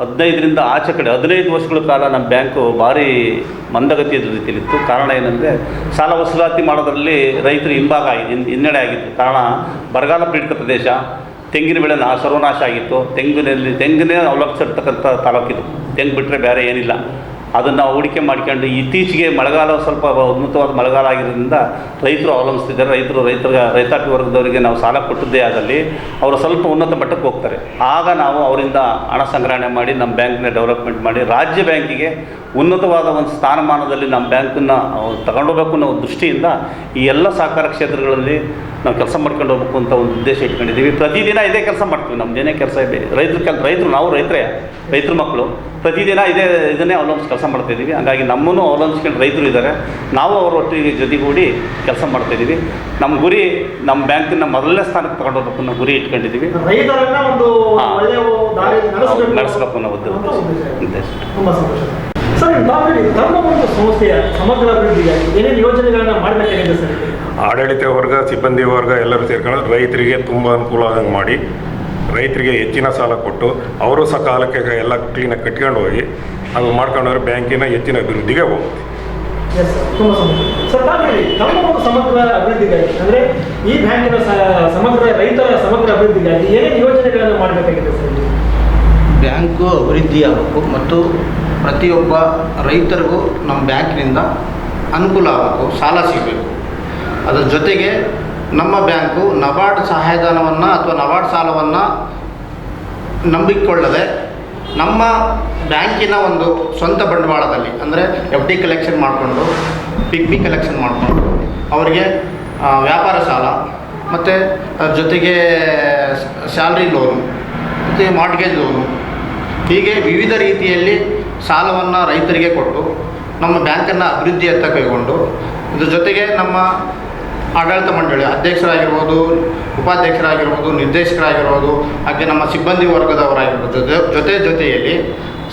Speaker 2: ಹದಿನೈದರಿಂದ ಆಚೆ ಕಡೆ ಹದಿನೈದು ವರ್ಷಗಳ ಕಾಲ ನಮ್ಮ ಬ್ಯಾಂಕು ಭಾರಿ ಮಂದಗತಿಯ ರೀತಿಯಲ್ಲಿತ್ತು. ಕಾರಣ ಏನಂದರೆ ಸಾಲ ವಸೂಲಾತಿ ಮಾಡೋದರಲ್ಲಿ ರೈತರು ಹಿಂಭಾಗ ಆಗಿ ಹಿನ್- ಹಿನ್ನಡೆ ಆಗಿತ್ತು. ಕಾರಣ ಬರಗಾಲ ಪೀಡಿತ ಪ್ರದೇಶ, ತೆಂಗಿನ ಬೆಳೆ ನಾ, ಸರ್ವನಾಶ ಆಗಿತ್ತು. ತೆಂಗಿನಲ್ಲಿ, ತೆಂಗಿನೇ ಅವಲಂಬಿಸಿರ್ತಕ್ಕಂಥ ತಾಲೂಕಿದು. ತೆಂಗು ಬಿಟ್ಟರೆ ಬೇರೆ ಏನಿಲ್ಲ. ಅದನ್ನು ನಾವು ಹೂಡಿಕೆ ಮಾಡ್ಕೊಂಡು ಇತ್ತೀಚೆಗೆ ಮಳೆಗಾಲ ಸ್ವಲ್ಪ ಉನ್ನತವಾದ ಮಳೆಗಾಲ ಆಗಿರೋದ್ರಿಂದ ರೈತರು ಅವಲಂಬಿಸ್ತಿದ್ದಾರೆ. ರೈತರು ರೈತರ ರೈತಾಪಿ ವರ್ಗದವರಿಗೆ ನಾವು ಸಾಲ ಕೊಟ್ಟದ್ದೇ ಆದಲ್ಲಿ ಅವರು ಸ್ವಲ್ಪ ಉನ್ನತ ಮಟ್ಟಕ್ಕೆ ಹೋಗ್ತಾರೆ. ಆಗ ನಾವು ಅವರಿಂದ ಹಣ ಸಂಗ್ರಹಣೆ ಮಾಡಿ ನಮ್ಮ ಬ್ಯಾಂಕ್ನ ಡೆವಲಪ್ಮೆಂಟ್ ಮಾಡಿ ರಾಜ್ಯ ಬ್ಯಾಂಕಿಗೆ ಉನ್ನತವಾದ ಒಂದು ಸ್ಥಾನಮಾನದಲ್ಲಿ ನಮ್ಮ ಬ್ಯಾಂಕನ್ನು ತಗೊಂಡೋಗ್ಬೇಕು ಅನ್ನೋ ದೃಷ್ಟಿಯಿಂದ ಈ ಎಲ್ಲ ಸಹಕಾರ ಕ್ಷೇತ್ರಗಳಲ್ಲಿ ನಾವು ಕೆಲಸ ಮಾಡ್ಕೊಂಡು ಹೋಗ್ಬೇಕು ಅಂತ ಒಂದು ಉದ್ದೇಶ ಇಟ್ಕೊಂಡಿದ್ದೀವಿ. ಪ್ರತಿದಿನ ಇದೇ ಕೆಲಸ ಮಾಡ್ತೀವಿ. ನಮ್ಮದೇನೇ ಕೆಲಸ ಇದೆ. ರೈತರು ಕೆಲ, ರೈತರು ನಾವು ರೈತರೇ, ರೈತರ ಮಕ್ಕಳು ಪ್ರತಿದಿನ ಇದೇ ಇದನ್ನೇ ಅವಲಂಬಿಸಿ ಕೆಲಸ ಮಾಡ್ತಾಯಿದ್ದೀವಿ ಹಾಗಾಗಿ ನಮ್ಮನ್ನು ಅವಲಂಬಿಸ್ಕೊಂಡು ರೈತರು ಇದ್ದಾರೆ. ನಾವು ಅವ್ರ ಒಟ್ಟಿಗೆ ಜೊತೆಗೂಡಿ ಕೆಲಸ ಮಾಡ್ತಾಯಿದ್ದೀವಿ ನಮ್ಮ ಗುರಿ ನಮ್ಮ ಬ್ಯಾಂಕನ್ನ ಮೊದಲನೇ ಸ್ಥಾನಕ್ಕೆ ತಗೊಂಡು ಅನ್ನೋ ಗುರಿ ಇಟ್ಕೊಂಡಿದ್ದೀವಿ.
Speaker 1: ರೈತರನ್ನ ಒಂದು ಒಳ್ಳೆಯ ದಾರಿ ನಡೆಸಬೇಕು
Speaker 2: ಅನ್ನೋ ಉದ್ದೇಶ.
Speaker 1: ಸರ್ ತಮ್ಮ ಒಂದು ಸಂಸ್ಥೆಯ ಸಮಗ್ರ ಅಭಿವೃದ್ಧಿಗಾಗಿ ಏನೇನು ಯೋಜನೆಗಳನ್ನು ಮಾಡಬೇಕಾಗಿದೆ ಸರ್?
Speaker 3: ಆಡಳಿತ ವರ್ಗ ಸಿಬ್ಬಂದಿ ವರ್ಗ ಎಲ್ಲರೂ ಸೇರ್ಕೊಂಡು ರೈತರಿಗೆ ತುಂಬ ಅನುಕೂಲ ಆದಂಗೆ ಮಾಡಿ ರೈತರಿಗೆ ಹೆಚ್ಚಿನ ಸಾಲ ಕೊಟ್ಟು ಅವರು ಸಕಾಲಕ್ಕೆ ಎಲ್ಲ ಕ್ಲೀನಾಗಿ ಕಟ್ಕೊಂಡು ಹೋಗಿ ಅದು ಮಾಡ್ಕೊಂಡವ್ರೆ ಬ್ಯಾಂಕಿನ ಹೆಚ್ಚಿನ ಅಭಿವೃದ್ಧಿಗೆ ಹೋಗುತ್ತೆ
Speaker 1: ಎಸ್ ಸರ್ ತುಂಬ ಸರ್ ತಾವು ಹೇಳಿ ತಮ್ಮ ಒಂದು ಸಮಗ್ರ ಅಭಿವೃದ್ಧಿಗಾಗಿ ಅಂದರೆ ಈ ಬ್ಯಾಂಕಿನ ಸಮಗ್ರ ರೈತರ ಸಮಗ್ರ ಅಭಿವೃದ್ಧಿಗಾಗಿ ಏನೇನು ಯೋಜನೆಗಳನ್ನು ಮಾಡಬೇಕಾಗಿದೆ ಸರ್?
Speaker 4: ಬ್ಯಾಂಕು ಅಭಿವೃದ್ಧಿಯಾಗಬೇಕು ಮತ್ತು ಪ್ರತಿಯೊಬ್ಬ ರೈತರಿಗೂ ನಮ್ಮ ಬ್ಯಾಂಕಿನಿಂದ ಅನುಕೂಲ ಆಗಬೇಕು ಸಾಲ ಸಿಗಬೇಕು. ಅದರ ಜೊತೆಗೆ ನಮ್ಮ ಬ್ಯಾಂಕು ನಬಾರ್ಡ್ ಸಹಾಯಧನವನ್ನು ಅಥವಾ ನಬಾರ್ಡ್ ಸಾಲವನ್ನು ನಂಬಿಕೊಳ್ಳದೆ ನಮ್ಮ ಬ್ಯಾಂಕಿನ ಒಂದು ಸ್ವಂತ ಬಂಡವಾಳದಲ್ಲಿ, ಅಂದರೆ ಎಫ್ ಡಿ ಕಲೆಕ್ಷನ್ ಮಾಡಿಕೊಂಡು ಪಿಗ್ಮಿ ಕಲೆಕ್ಷನ್ ಮಾಡಿಕೊಂಡು, ಅವರಿಗೆ ವ್ಯಾಪಾರ ಸಾಲ, ಮತ್ತು ಜೊತೆಗೆ ಸ್ಯಾಲ್ರಿ ಲೋನು ಮತ್ತು ಮಾರ್ಟ್ಗೇಜ್ ಲೋನು ಹೀಗೆ ವಿವಿಧ ರೀತಿಯಲ್ಲಿ ಸಾಲವನ್ನು ರೈತರಿಗೆ ಕೊಟ್ಟು, ನಮ್ಮ ಬ್ಯಾಂಕನ್ನು ಅಭಿವೃದ್ಧಿಯತ್ತ ಕೈಗೊಂಡು, ಇದ್ರ ಜೊತೆಗೆ ನಮ್ಮ ಆಡಳಿತ ಮಂಡಳಿ ಅಧ್ಯಕ್ಷರಾಗಿರ್ಬೋದು, ಉಪಾಧ್ಯಕ್ಷರಾಗಿರ್ಬೋದು, ನಿರ್ದೇಶಕರಾಗಿರ್ಬೋದು, ಹಾಗೆ ನಮ್ಮ ಸಿಬ್ಬಂದಿ ವರ್ಗದವರಾಗಿರ್ಬೋದು, ಜೊತೆ ಜೊತೆ ಜೊತೆಯಲ್ಲಿ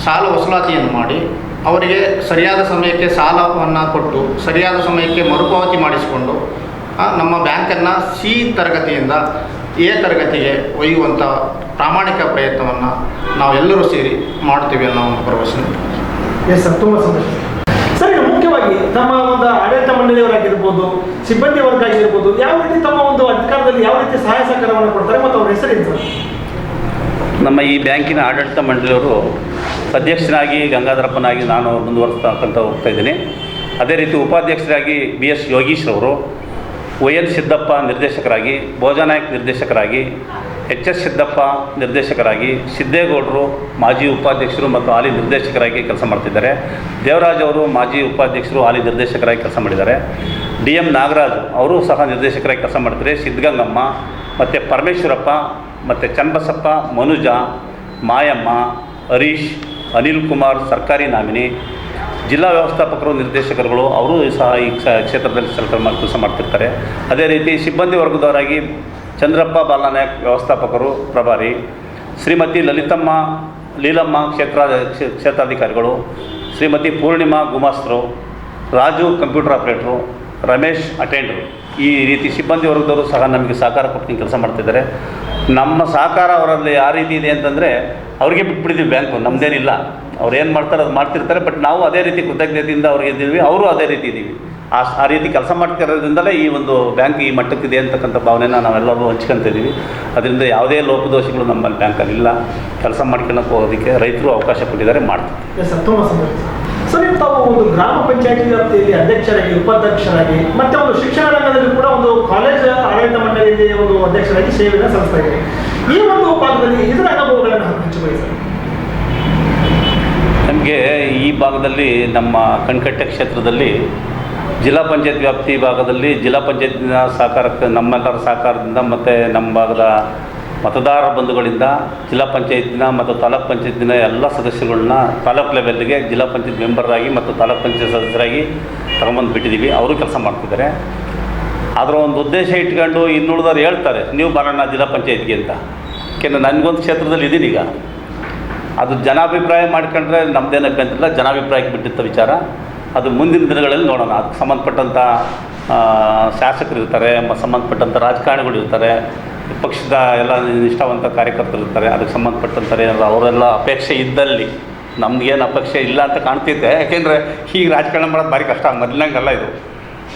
Speaker 4: ಸಾಲ ವಸೂಲಾತಿಯನ್ನು ಮಾಡಿ ಅವರಿಗೆ ಸರಿಯಾದ ಸಮಯಕ್ಕೆ ಸಾಲವನ್ನು ಕೊಟ್ಟು, ಸರಿಯಾದ ಸಮಯಕ್ಕೆ ಮರುಪಾವತಿ ಮಾಡಿಸಿಕೊಂಡು ನಮ್ಮ ಬ್ಯಾಂಕನ್ನು ಸಿ ತರಗತಿಯಿಂದ ಎ ತರಗತಿಗೆ ಒಯ್ಯುವಂಥ ಪ್ರಾಮಾಣಿಕ ಪ್ರಯತ್ನವನ್ನು ನಾವೆಲ್ಲರೂ ಸೇರಿ ಮಾಡ್ತೀವಿ ಅನ್ನೋ ಒಂದು ಭರವಸೆ.
Speaker 1: ಎಸ್ ಸರ್ ತುಂಬ ಸಂತೋಷ. ಮುಖ್ಯವಾಗಿ ತಮ್ಮ ಒಂದು ಆಡಳಿತ ಮಂಡಳಿಯವರಾಗಿರ್ಬೋದು, ಸಿಬ್ಬಂದಿ ವರ್ಗ ಆಗಿರ್ಬೋದು ಯಾವ ರೀತಿ ತಮ್ಮ ಒಂದು ಅಧಿಕಾರದಲ್ಲಿ ಯಾವ ರೀತಿ ಸಹಾಯ ಸಹಕಾರವನ್ನು ಕೊಡ್ತಾರೆ ಮತ್ತು ಅವ್ರ ಹೆಸರೇನು
Speaker 2: ನಮ್ಮ ಈ ಬ್ಯಾಂಕಿನ ಆಡಳಿತ ಮಂಡಳಿಯವರು ಅಧ್ಯಕ್ಷರಾಗಿ ಗಂಗಾಧರಪ್ಪನಾಗಿ ನಾನು ಮುಂದುವರಿಸ್ತಕ್ಕಂಥ ಹೋಗ್ತಾ ಇದ್ದೀನಿ. ಅದೇ ರೀತಿ ಉಪಾಧ್ಯಕ್ಷರಾಗಿ ಬಿ ಎಸ್ ಯೋಗೀಶ್ ಅವರು, ವೈ ಎನ್ ಸಿದ್ದಪ್ಪ ನಿರ್ದೇಶಕರಾಗಿ, ಭೋಜನಾಯಕ್ ನಿರ್ದೇಶಕರಾಗಿ ಎಚ್ ಎಸ್ ಸಿದ್ದಪ್ಪ ನಿರ್ದೇಶಕರಾಗಿ, ಸಿದ್ದೇಗೌಡರು ಮಾಜಿ ಉಪಾಧ್ಯಕ್ಷರು ಮತ್ತು ಹಾಲಿ ನಿರ್ದೇಶಕರಾಗಿ ಕೆಲಸ ಮಾಡ್ತಿದ್ದಾರೆ. ದೇವರಾಜ್ ಅವರು ಮಾಜಿ ಉಪಾಧ್ಯಕ್ಷರು, ಹಾಲಿ ನಿರ್ದೇಶಕರಾಗಿ ಕೆಲಸ ಮಾಡಿದ್ದಾರೆ. ಡಿ ಎಂ ನಾಗರಾಜ್ ಅವರು ಸಹ ನಿರ್ದೇಶಕರಾಗಿ ಕೆಲಸ ಮಾಡ್ತಾರೆ ಸಿದ್ಧಗಂಗಮ್ಮ ಮತ್ತು ಪರಮೇಶ್ವರಪ್ಪ ಮತ್ತು ಚನ್ನಬಸಪ್ಪ, ಮನುಜ, ಮಾಯಮ್ಮ, ಹರೀಶ್, ಅನಿಲ್ ಕುಮಾರ್, ಸರ್ಕಾರಿ ನಾಮಿನಿ, ಜಿಲ್ಲಾ ವ್ಯವಸ್ಥಾಪಕರು, ನಿರ್ದೇಶಕರುಗಳು ಅವರು ಸಹ ಈ ಕ್ಷ- ಕ್ಷೇತ್ರದಲ್ಲಿ ಕೆಲಸ ಕೆಲಸ ಮಾಡ್ತಿರ್ತಾರೆ. ಅದೇ ರೀತಿ ಸಿಬ್ಬಂದಿ ವರ್ಗದವರಾಗಿ ಚಂದ್ರಪ್ಪ ಬಾಲನಾಯಕ್ ವ್ಯವಸ್ಥಾಪಕರು, ಪ್ರಭಾರಿ, ಶ್ರೀಮತಿ ಲಲಿತಮ್ಮ, ಲೀಲಮ್ಮ ಕ್ಷೇತ್ರ ಕ್ಷೇ- ಕ್ಷೇತ್ರಾಧಿಕಾರಿಗಳು, Shrimati Poornima ಗುಮಾಸ್ತರು, Raju computer operator, Ramesh attender. ಈ ರೀತಿ ಸಿಬ್ಬಂದಿ ವರ್ಗದವರು ಸಹ ನಮಗೆ ಸಹಕಾರ ಕೊಟ್ಟು ಕೆಲಸ ಮಾಡ್ತಿದ್ದಾರೆ. ನಮ್ಮ ಸಹಕಾರ ಅವರಲ್ಲಿ ಯಾವ ರೀತಿ ಇದೆ ಅಂತಂದರೆ ಅವ್ರಿಗೆ ಬಿಟ್ಬಿಡಿದ್ವಿ ಬ್ಯಾಂಕು ನಮ್ಮದೇನಿಲ್ಲ ಅವ್ರು ಏನು ಮಾಡ್ತಾರೆ ಅದು ಮಾಡ್ತಿರ್ತಾರೆ, ಬಟ್ ನಾವು ಅದೇ ರೀತಿ ಕೃತಜ್ಞತೆಯಿಂದ ಅವ್ರಿಗೆ ಇದ್ದೀವಿ, ಅವರು ಅದೇ ರೀತಿ ಇದ್ದೀವಿ. ಆ ಆ ರೀತಿ ಕೆಲಸ ಮಾಡ್ತಿರೋದ್ರಿಂದಲೇ ಈ ಒಂದು ಬ್ಯಾಂಕ್ ಈ ಮಟ್ಟಕ್ಕಿದೆ ಅಂತಕ್ಕಂಥ ಭಾವನೆನ ನಾವೆಲ್ಲರೂ ಹಂಚ್ಕೊಂತಿದ್ದೀವಿ ಅದರಿಂದ ಯಾವುದೇ ಲೋಪದೋಷಗಳು ನಮ್ಮಲ್ಲಿ ಬ್ಯಾಂಕಲ್ಲಿ ಇಲ್ಲ. ಕೆಲಸ ಮಾಡ್ಕೊಳಕ್ಕೆ ಹೋಗೋದಕ್ಕೆ ರೈತರು ಅವಕಾಶ ಕೊಟ್ಟಿದ್ದಾರೆ ಮಾಡ್ತಾರೆ.
Speaker 1: ಸರ್ ನೀವು ತಾವು ಒಂದು ಗ್ರಾಮ ಪಂಚಾಯತಿ ವ್ಯಾಪ್ತಿಯಲ್ಲಿ ಅಧ್ಯಕ್ಷರಾಗಿ ಉಪಾಧ್ಯಕ್ಷರಾಗಿ ಮತ್ತೆ ಒಂದು ಶಿಕ್ಷಣ ರಂಗದಲ್ಲಿ ಕೂಡ ಒಂದು ಕಾಲೇಜ್ ಆಡಳಿತ ಮಂಡಳಿಯಲ್ಲಿ ಒಂದು ಅಧ್ಯಕ್ಷರಾಗಿ ಸೇವೆಯನ್ನು ಸಲ್ಲಿಸ್ತಾ ಈ ಒಂದು ಭಾಗದಲ್ಲಿ ಇದರ ಅನುಭವಗಳನ್ನು ಹಂಚಿಕೊಳ್ಳಿ
Speaker 2: ನಮಗೆ ಈ ಭಾಗದಲ್ಲಿ ನಮ್ಮ ಕಣ್ಕಟ್ಟೆ ಕ್ಷೇತ್ರದಲ್ಲಿ ಜಿಲ್ಲಾ ಪಂಚಾಯತ್ ವ್ಯಾಪ್ತಿ ಭಾಗದಲ್ಲಿ ಜಿಲ್ಲಾ ಪಂಚಾಯತ್ನ ಸಹಕಾರಕ್ಕೆ ನಮ್ಮೆಲ್ಲರ ಸಹಕಾರದಿಂದ ಮತ್ತು ನಮ್ಮ ಭಾಗದ ಮತದಾರ ಬಂಧುಗಳಿಂದ ಜಿಲ್ಲಾ ಪಂಚಾಯತ್ನ ಮತ್ತು ತಾಲೂಕ್ ಪಂಚಾಯತ್ನ ಎಲ್ಲ ಸದಸ್ಯಗಳನ್ನ ತಾಲೂಕ್ ಲೆವೆಲ್ಗೆ ಜಿಲ್ಲಾ ಪಂಚಾಯತ್ ಮೆಂಬರಾಗಿ ಮತ್ತು ತಾಲೂಕ್ ಪಂಚಾಯತ್ ಸದಸ್ಯರಾಗಿ ತಗೊಂಬಂದು ಬಿಟ್ಟಿದ್ದೀವಿ. ಅವರು ಕೆಲಸ ಮಾಡ್ತಿದ್ದಾರೆ. ಅದರ ಒಂದು ಉದ್ದೇಶ ಇಟ್ಕೊಂಡು ಇನ್ನುಳಿದವ್ರು ಹೇಳ್ತಾರೆ, ನೀವು ಬರೋಣ ಜಿಲ್ಲಾ ಪಂಚಾಯತ್ಗೆ ಅಂತ. ಯಾಕೆಂದರೆ ನನಗೊಂದು ಕ್ಷೇತ್ರದಲ್ಲಿ ಇದ್ದೀನಿ ಈಗ. ಅದು ಜನಾಭಿಪ್ರಾಯ ಮಾಡ್ಕೊಂಡ್ರೆ ನಮ್ಮದೇನು ಅಭ್ಯಂತರ ಇಲ್ಲ ಜನಾಭಿಪ್ರಾಯಕ್ಕೆ ಬಿಟ್ಟಿದ್ದ ವಿಚಾರ. ಅದು ಮುಂದಿನ ದಿನಗಳಲ್ಲಿ ನೋಡೋಣ. ಅದಕ್ಕೆ ಸಂಬಂಧಪಟ್ಟಂಥ ಶಾಸಕರು ಇರ್ತಾರೆ ಸಂಬಂಧಪಟ್ಟಂಥ ರಾಜಕಾರಣಿಗಳು ಇರ್ತಾರೆ ಪಕ್ಷದ ಎಲ್ಲ ನಿಷ್ಠಾವಂತ ಕಾರ್ಯಕರ್ತರು ಇರ್ತಾರೆ ಅದಕ್ಕೆ ಸಂಬಂಧಪಟ್ಟಂಥ ಏನಾದ್ರು ಅವರೆಲ್ಲ ಅಪೇಕ್ಷೆ ಇದ್ದಲ್ಲಿ ನಮಗೇನು ಅಪೇಕ್ಷೆ ಇಲ್ಲ ಅಂತ ಕಾಣ್ತಿದ್ದೆ. ಯಾಕೆಂದರೆ ಈಗ ರಾಜಕಾರಣ ಮಾಡೋದು ಭಾರಿ ಕಷ್ಟ ಮೊದಲಂಗಲ್ಲ ಇದು.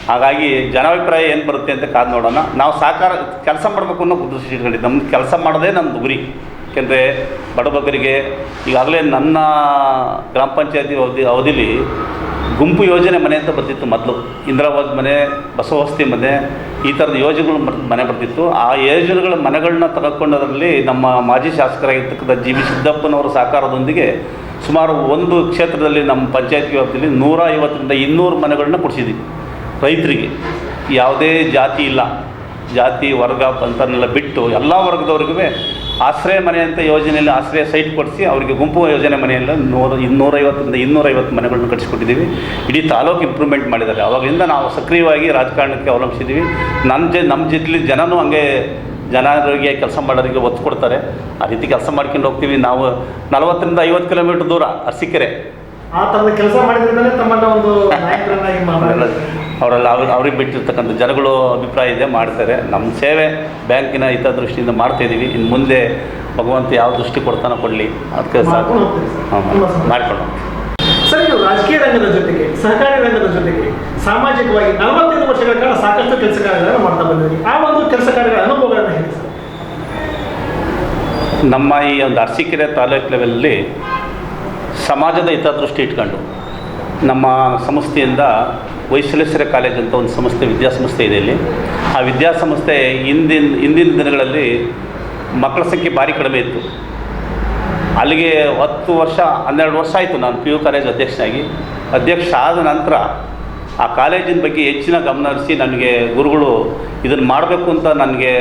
Speaker 2: ಹಾಗಾಗಿ ಜನಾಭಿಪ್ರಾಯ ಏನು ಬರುತ್ತೆ ಅಂತ ಕಾದು ನೋಡೋಣ. ನಾವು ಸಹಕಾರ ಕೆಲಸ ಮಾಡಬೇಕು ಅನ್ನೋ ಉದ್ದೇಶ ಇಟ್ಕೊಂಡಿದ್ದು. ನಮ್ಮ ಕೆಲಸ ಮಾಡೋದೇ ನಮ್ಮದು ಗುರಿ. ಯಾಕೆಂದರೆ ಬಡಬಗರಿಗೆ ಈಗಾಗಲೇ ನನ್ನ ಗ್ರಾಮ ಪಂಚಾಯತಿ ಅವಧಿ, ಅವಧಿಲಿ ಗುಂಪು ಯೋಜನೆ ಮನೆ ಅಂತ ಬರ್ತಿತ್ತು ಮೊದಲು. ಇಂದಿರಾವಾಸ್ ಮನೆ ಬಸವಸ್ತಿ ಮನೆ, ಈ ಥರದ ಯೋಜನೆಗಳು ಮನೆ ಬರ್ತಿತ್ತು. ಆ ಯೋಜನೆಗಳ ಮನೆಗಳನ್ನ ತಗೊಂಡದರಲ್ಲಿ ನಮ್ಮ ಮಾಜಿ ಶಾಸಕರಾಗಿರ್ತಕ್ಕಂಥ ಜಿ ವಿ ಸಿದ್ದಪ್ಪನವರ ಸಹಕಾರದೊಂದಿಗೆ ಸುಮಾರು ಒಂದು ಕ್ಷೇತ್ರದಲ್ಲಿ ನಮ್ಮ ಪಂಚಾಯತ್ ವ್ಯಾಪ್ತಿಯಲ್ಲಿ ನೂರ ಐವತ್ತರಿಂದ ಇನ್ನೂರು ಮನೆಗಳನ್ನ ಕೊಡಿಸಿದ್ವಿ ರೈತರಿಗೆ. ಯಾವುದೇ ಜಾತಿ ಇಲ್ಲ. ಜಾತಿ, ವರ್ಗ ಪಂಥನೆಲ್ಲ ಬಿಟ್ಟು ಎಲ್ಲ ವರ್ಗದವ್ರಿಗೂ ಆಶ್ರಯ ಮನೆ ಅಂತ ಯೋಜನೆಯಲ್ಲಿ ಆಶ್ರಯ ಸೈಟ್ ಕೊಡಿಸಿ ಅವರಿಗೆ ಗುಂಪು ಯೋಜನೆ ಮನೆಯಲ್ಲಿ ನೂರ, ಇನ್ನೂರೈವತ್ತರಿಂದ ಇನ್ನೂರೈವತ್ತು ಮನೆಗಳನ್ನು ಕಟ್ಟಿಸ್ಕೊಟ್ಟಿದ್ದೀವಿ. ಇಡೀ ತಾಲೂಕು ಇಂಪ್ರೂವ್ಮೆಂಟ್ ಮಾಡಿದ್ದಾರೆ. ಅವಾಗಿಂದ ನಾವು ಸಕ್ರಿಯವಾಗಿ ರಾಜಕಾರಣಕ್ಕೆ ಅವಲಂಬಿಸಿದ್ದೀವಿ. ನಮ್ಮ ಜ ನಮ್ಮ ಜಿಲ್ಲೆ ಜನನೂ ಹಂಗೆ ಜನರಿಗೆ ಕೆಲಸ ಮಾಡೋರಿಗೆ ಒತ್ತು ಕೊಡ್ತಾರೆ. ಆ ರೀತಿ ಕೆಲಸ ಮಾಡ್ಕೊಂಡು ಹೋಗ್ತೀವಿ. ನಾವು ನಲವತ್ತರಿಂದ ಐವತ್ತು ಕಿಲೋಮೀಟ್ರ್ ದೂರ ಅರಸೀಕೆರೆ.
Speaker 1: ಆ ತಮ್ಮ ಕೆಲಸ ಮಾಡಿದ್ರಿಂದಲೇ ತಮ್ಮನ್ನ ಒಂದು ನಾಯಕರನ್ನಾಗಿ
Speaker 2: ಅವರೆಲ್ಲ
Speaker 1: ಅವ್ರ
Speaker 2: ಅವರೆಲ್ಲ ಅವ್ರು ಅವ್ರಿಗೆ ಬಿಟ್ಟಿರ್ತಕ್ಕಂಥ ಜನಗಳು ಅಭಿಪ್ರಾಯ ಇದೆ ಮಾಡ್ತಾರೆ. ನಮ್ಮ ಸೇವೆ ಬ್ಯಾಂಕಿನ ಹಿತದೃಷ್ಟಿಯಿಂದ ಮಾಡ್ತಾಯಿದ್ದೀವಿ ಇನ್ನು ಮುಂದೆ ಭಗವಂತ ಯಾವ ದೃಷ್ಟಿ ಕೊಡ್ತಾನೋ ಕೊಡಲಿ. ಅದಕ್ಕೆ ಸಾಕು.
Speaker 1: ಮಾಡ್ಕೊಂಡು. ಸರ್. ಇದು ರಾಜಕೀಯ ರಂಗದ ಜೊತೆಗೆ ಸಹಕಾರಿ ರಂಗದ ಜೊತೆಗೆ ಸಾಮಾಜಿಕವಾಗಿ ನಲವತ್ತೈದು ವರ್ಷಗಳ ಕಾಲ ಸಾಕಷ್ಟು ಕೆಲಸ ಕಾರ್ಯಗಳನ್ನು ಮಾಡ್ತಾ ಬಂದಿದ್ದೀವಿ ಆ ಒಂದು ಕೆಲಸ ಕಾರ್ಯಗಳ ಅನುಭವಗಳನ್ನು ಹೇಳಿ ಸರ್.
Speaker 2: ನಮ್ಮ ಈ ಒಂದು ಅರಸೀಕೆರೆ ತಾಲೂಕು ಲೆವೆಲಲ್ಲಿ ಸಮಾಜದ ಹಿತದೃಷ್ಟಿ ಇಟ್ಕೊಂಡು, ನಮ್ಮ ಸಂಸ್ಥೆಯಿಂದ ವೈಶಲೇಶ್ವರ ಕಾಲೇಜ್ ಅಂತ ಒಂದು ಸಂಸ್ಥೆ, ವಿದ್ಯಾಸಂಸ್ಥೆ ಇದೆ ಇಲ್ಲಿ. ಆ ವಿದ್ಯಾಸಂಸ್ಥೆ ಹಿಂದಿನ ಹಿಂದಿನ ದಿನಗಳಲ್ಲಿ ಮಕ್ಕಳ ಸಂಖ್ಯೆ ಭಾರಿ ಕಡಿಮೆ ಇತ್ತು. ಅಲ್ಲಿಗೆ ಹತ್ತು ವರ್ಷ, ಹನ್ನೆರಡು ವರ್ಷ ಆಯಿತು ನಾನು ಪಿ ಯು ಕಾಲೇಜ್ ಅಧ್ಯಕ್ಷನಾಗಿ. ಅಧ್ಯಕ್ಷ ಆದ ನಂತರ ಆ ಕಾಲೇಜಿನ ಬಗ್ಗೆ ಹೆಚ್ಚಿನ ಗಮನ ಹರಿಸಿ ನನಗೆ ಗುರುಗಳು ಇದನ್ನು ಮಾಡಬೇಕು ಅಂತ ನನಗೆ